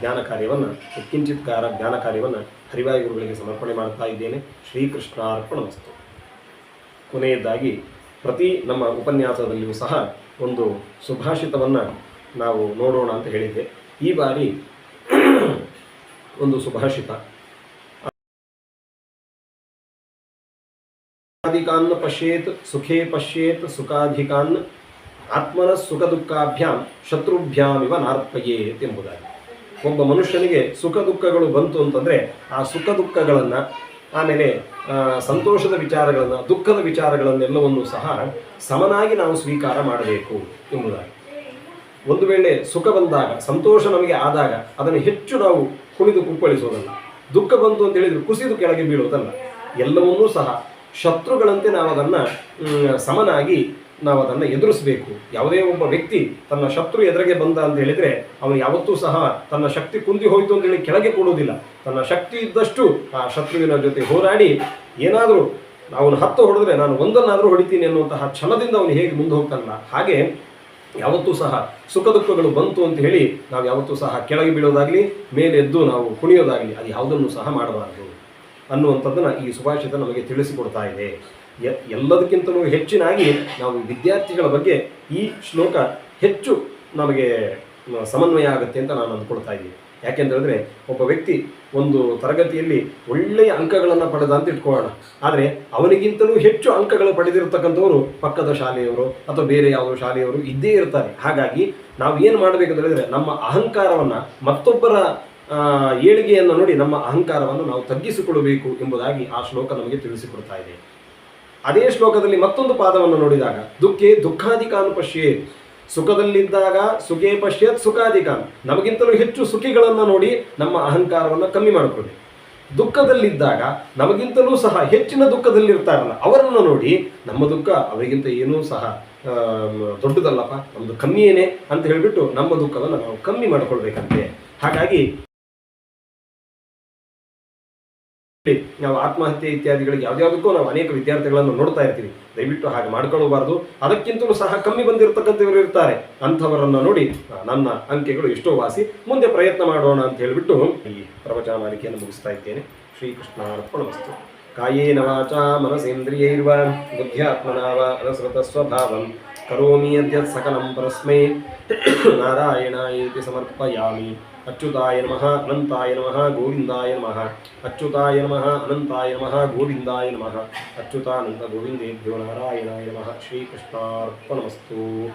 ಜ್ಞಾನ ಕಾರ್ಯವನ್ನು ಕಿಂಚಿತ್ಕಾರ ಜ್ಞಾನ ಕಾರ್ಯವನ್ನು ಹರಿವಾಯು ಗುರುಗಳಿಗೆ ಸಮರ್ಪಣೆ ಮಾಡ್ತಾ ಇದ್ದೇನೆ. ಶ್ರೀಕೃಷ್ಣಾರ್ಪಣಮಸ್ತು. ಕೊನೆಯದಾಗಿ, ಪ್ರತಿ ನಮ್ಮ ಉಪನ್ಯಾಸದಲ್ಲಿಯೂ ಸಹ ಒಂದು ಸುಭಾಷಿತವನ್ನು ನಾವು ನೋಡೋಣ ಅಂತ ಹೇಳಿದ್ದೆ. ಈ ಬಾರಿ [coughs] ಒಂದು ಸುಭಾಷಿತ. ಸುಖಾಧಿಕಾನ್ ಪಶ್ಯೇತ್, ಸುಖೇ ಪಶ್ಯೇತ್, ಸುಖಾಧಿಕಾನ್, ಆತ್ಮನ ಸುಖ ದುಃಖಾಭ್ಯಾಂ ಶತ್ರುಭ್ಯಾಮಿವ ನಾರ್ಪಯೇತ್ ಎಂಬುದಾಗಿ. ಒಬ್ಬ ಮನುಷ್ಯನಿಗೆ ಸುಖ ದುಃಖಗಳು ಬಂತು ಅಂತಂದರೆ ಆ ಸುಖ ದುಃಖಗಳನ್ನು, ಆಮೇಲೆ ಸಂತೋಷದ ವಿಚಾರಗಳನ್ನು, ದುಃಖದ ವಿಚಾರಗಳನ್ನೆಲ್ಲವನ್ನು ಸಹ ಸಮನಾಗಿ ನಾವು ಸ್ವೀಕಾರ ಮಾಡಬೇಕು ಎಂಬುದಾಗಿ. ಒಂದು ವೇಳೆ ಸುಖ ಬಂದಾಗ, ಸಂತೋಷ ನಮಗೆ ಆದಾಗ ಅದನ್ನು ಹೆಚ್ಚು ನಾವು ಕುಣಿದು ಕುಪ್ಪಳಿಸೋದಲ್ಲ. ದುಃಖ ಬಂತು ಅಂತ ಹೇಳಿದ್ರೆ ಕುಸಿದು ಕೆಳಗೆ ಬೀಳೋದಲ್ಲ. ಎಲ್ಲವನ್ನೂ ಸಹ ಶತ್ರುಗಳಂತೆ ನಾವು ಅದನ್ನು ಸಮನಾಗಿ ನಾವು ಅದನ್ನು ಎದುರಿಸಬೇಕು. ಯಾವುದೇ ಒಬ್ಬ ವ್ಯಕ್ತಿ ತನ್ನ ಶತ್ರು ಎದುರಿಗೆ ಬಂದ ಅಂತ ಹೇಳಿದ್ರೆ ಅವನು ಯಾವತ್ತೂ ಸಹ ತನ್ನ ಶಕ್ತಿ ಕುಂದಿ ಹೋಯಿತು ಅಂತ ಹೇಳಿ ಕೆಳಗೆ ಕೊಡುವುದಿಲ್ಲ. ತನ್ನ ಶಕ್ತಿ ಇದ್ದಷ್ಟು ಆ ಶತ್ರುವಿನ ಜೊತೆ ಹೋರಾಡಿ ಏನಾದರೂ ಅವನು ಹತ್ತು ಹೊಡೆದ್ರೆ ನಾನು ಒಂದನ್ನಾದರೂ ಹೊಡಿತೀನಿ ಅನ್ನುವಂತಹ ಛಲದಿಂದ ಅವನು ಹೇಗೆ ಮುಂದೆ ಹೋಗ್ತಾನಲ್ಲ? ಹಾಗೆ ಯಾವತ್ತೂ ಸಹ ಸುಖ ದುಃಖಗಳು ಬಂತು ಅಂತ ಹೇಳಿ ನಾವು ಯಾವತ್ತೂ ಸಹ ಕೆಳಗೆ ಬೀಳೋದಾಗಲಿ ಮೇಲೆದ್ದು ನಾವು ಕುಣಿಯೋದಾಗಲಿ, ಅದು ಯಾವುದನ್ನು ಸಹ ಮಾಡಬಾರದು ಅನ್ನುವಂಥದ್ದನ್ನು ಈ ಸುಭಾಷಿತ ನಮಗೆ ತಿಳಿಸಿಕೊಡ್ತಾ ಇದೆ. ಎಲ್ಲದಕ್ಕಿಂತಲೂ ಹೆಚ್ಚಿನಾಗಿ ನಾವು ವಿದ್ಯಾರ್ಥಿಗಳ ಬಗ್ಗೆ ಈ ಶ್ಲೋಕ ಹೆಚ್ಚು ನಮಗೆ ಸಮನ್ವಯ ಆಗುತ್ತೆ ಅಂತ ನಾನು ಅಂದ್ಕೊಳ್ತಾ ಇದ್ದೀನಿ. ಯಾಕೆಂತ ಹೇಳಿದ್ರೆ, ಒಬ್ಬ ವ್ಯಕ್ತಿ ಒಂದು ತರಗತಿಯಲ್ಲಿ ಒಳ್ಳೆಯ ಅಂಕಗಳನ್ನು ಪಡೆದ ಅಂತ ಇಟ್ಕೊಳ್ಳೋಣ. ಆದರೆ ಅವನಿಗಿಂತಲೂ ಹೆಚ್ಚು ಅಂಕಗಳು ಪಡೆದಿರತಕ್ಕಂಥವರು ಪಕ್ಕದ ಶಾಲೆಯವರು ಅಥವಾ ಬೇರೆ ಯಾವುದೋ ಶಾಲೆಯವರು ಇದ್ದೇ ಇರ್ತಾರೆ. ಹಾಗಾಗಿ ನಾವು ಏನು ಮಾಡಬೇಕಂತ ಹೇಳಿದರೆ, ನಮ್ಮ ಅಹಂಕಾರವನ್ನು ಮತ್ತೊಬ್ಬರ ಏಳಿಗೆಯನ್ನು ನೋಡಿ ನಮ್ಮ ಅಹಂಕಾರವನ್ನು ನಾವು ತಗ್ಗಿಸಿಕೊಳ್ಳಬೇಕು ಎಂಬುದಾಗಿ ಆ ಶ್ಲೋಕ ನಮಗೆ ತಿಳಿಸಿಕೊಡ್ತಾ ಇದೆ. ಅದೇ ಶ್ಲೋಕದಲ್ಲಿ ಮತ್ತೊಂದು ಪಾದವನ್ನು ನೋಡಿದಾಗ, ದುಃಖೆ ದುಃಖಾಧಿಕಾನು ಪಶ್ಯೇತ್, ಸುಖದಲ್ಲಿದ್ದಾಗ ಸುಖೇ ಪಶ್ಯತ್, ಸುಖಾಧಿಕಾನ್. ನಮಗಿಂತಲೂ ಹೆಚ್ಚು ಸುಖಿಗಳನ್ನು ನೋಡಿ ನಮ್ಮ ಅಹಂಕಾರವನ್ನು ಕಮ್ಮಿ ಮಾಡಿಕೊಳ್ಳಿ. ದುಃಖದಲ್ಲಿದ್ದಾಗ ನಮಗಿಂತಲೂ ಸಹ ಹೆಚ್ಚಿನ ದುಃಖದಲ್ಲಿರ್ತಾರಲ್ಲ, ಅವರನ್ನು ನೋಡಿ, ನಮ್ಮ ದುಃಖ ಅವರಿಗಿಂತ ಏನೂ ಸಹ ದೊಡ್ಡದಲ್ಲಪ್ಪ ನಮ್ಮದು ಕಮ್ಮಿಯೇನೆ ಅಂತ ಹೇಳಿಬಿಟ್ಟು ನಮ್ಮ ದುಃಖವನ್ನು ನಾವು ಕಮ್ಮಿ ಮಾಡಿಕೊಳ್ಬೇಕಂತೆ. ಹಾಗಾಗಿ ನಾವು ಆತ್ಮಹತ್ಯೆ ಇತ್ಯಾದಿಗಳಿಗೆ ಯಾವ್ದಾವುದಕ್ಕೂ ನಾವು ಅನೇಕ ವಿದ್ಯಾರ್ಥಿಗಳನ್ನು ನೋಡ್ತಾ ಇರ್ತೀವಿ. ದಯವಿಟ್ಟು ಹಾಗೆ ಮಾಡ್ಕೊಳ್ಳಬಾರದು. ಅದಕ್ಕಿಂತಲೂ ಸಹ ಕಮ್ಮಿ ಬಂದಿರತಕ್ಕಂಥವರು ಇರ್ತಾರೆ. ಅಂಥವರನ್ನು ನೋಡಿ ನನ್ನ ಅಂಕೆಗಳು ಎಷ್ಟೋ ವಾಸಿ. ಮುಂದೆ ಪ್ರಯತ್ನ ಮಾಡೋಣ ಅಂತ ಹೇಳಿಬಿಟ್ಟು ಈ ಪ್ರವಚನ ಮಾಲಿಕೆಯನ್ನು ಮುಗಿಸ್ತಾ ಇದ್ದೇನೆ. ಶ್ರೀಕೃಷ್ಣಾರ್ಪಣಮಸ್ತು ಕಾಯೇನ ವಾಚಾ ಮನಸೇಂದ್ರಿಯೈರ್ವ ಬುದ್ಧ್ಯಾತ್ಮನಾ ವಾ ಸ್ವಭಾವಂ ಕರೋಮಿ ಅದ್ಯತ್ ಸಕಲಂ ಪರಸ್ಮೈ. ನಾರಾಯಣಾಯೇತಿ ಸಮರ್ಪಯಾಮಿ. ಅಚ್ಯುತಾಯ ನಮಃ, ಅನಂತಾಯ ನಮಃ, ಗೋವಿಂದಾಯ ನಮಃ. ಅಚ್ಯುತಾಯ ನಮಃ, ಅನಂತಾಯ ನಮಃ, ಗೋವಿಂದಾಯ ನಮಃ. ಅಚ್ಯುತಾನಂದ ಗೋವಿಂದೇಭ್ಯೋ ನಾರಾಯಣಾಯ ನಮಃ. ಶ್ರೀಕೃಷ್ಣಾರ್ಪಣಮಸ್ತು.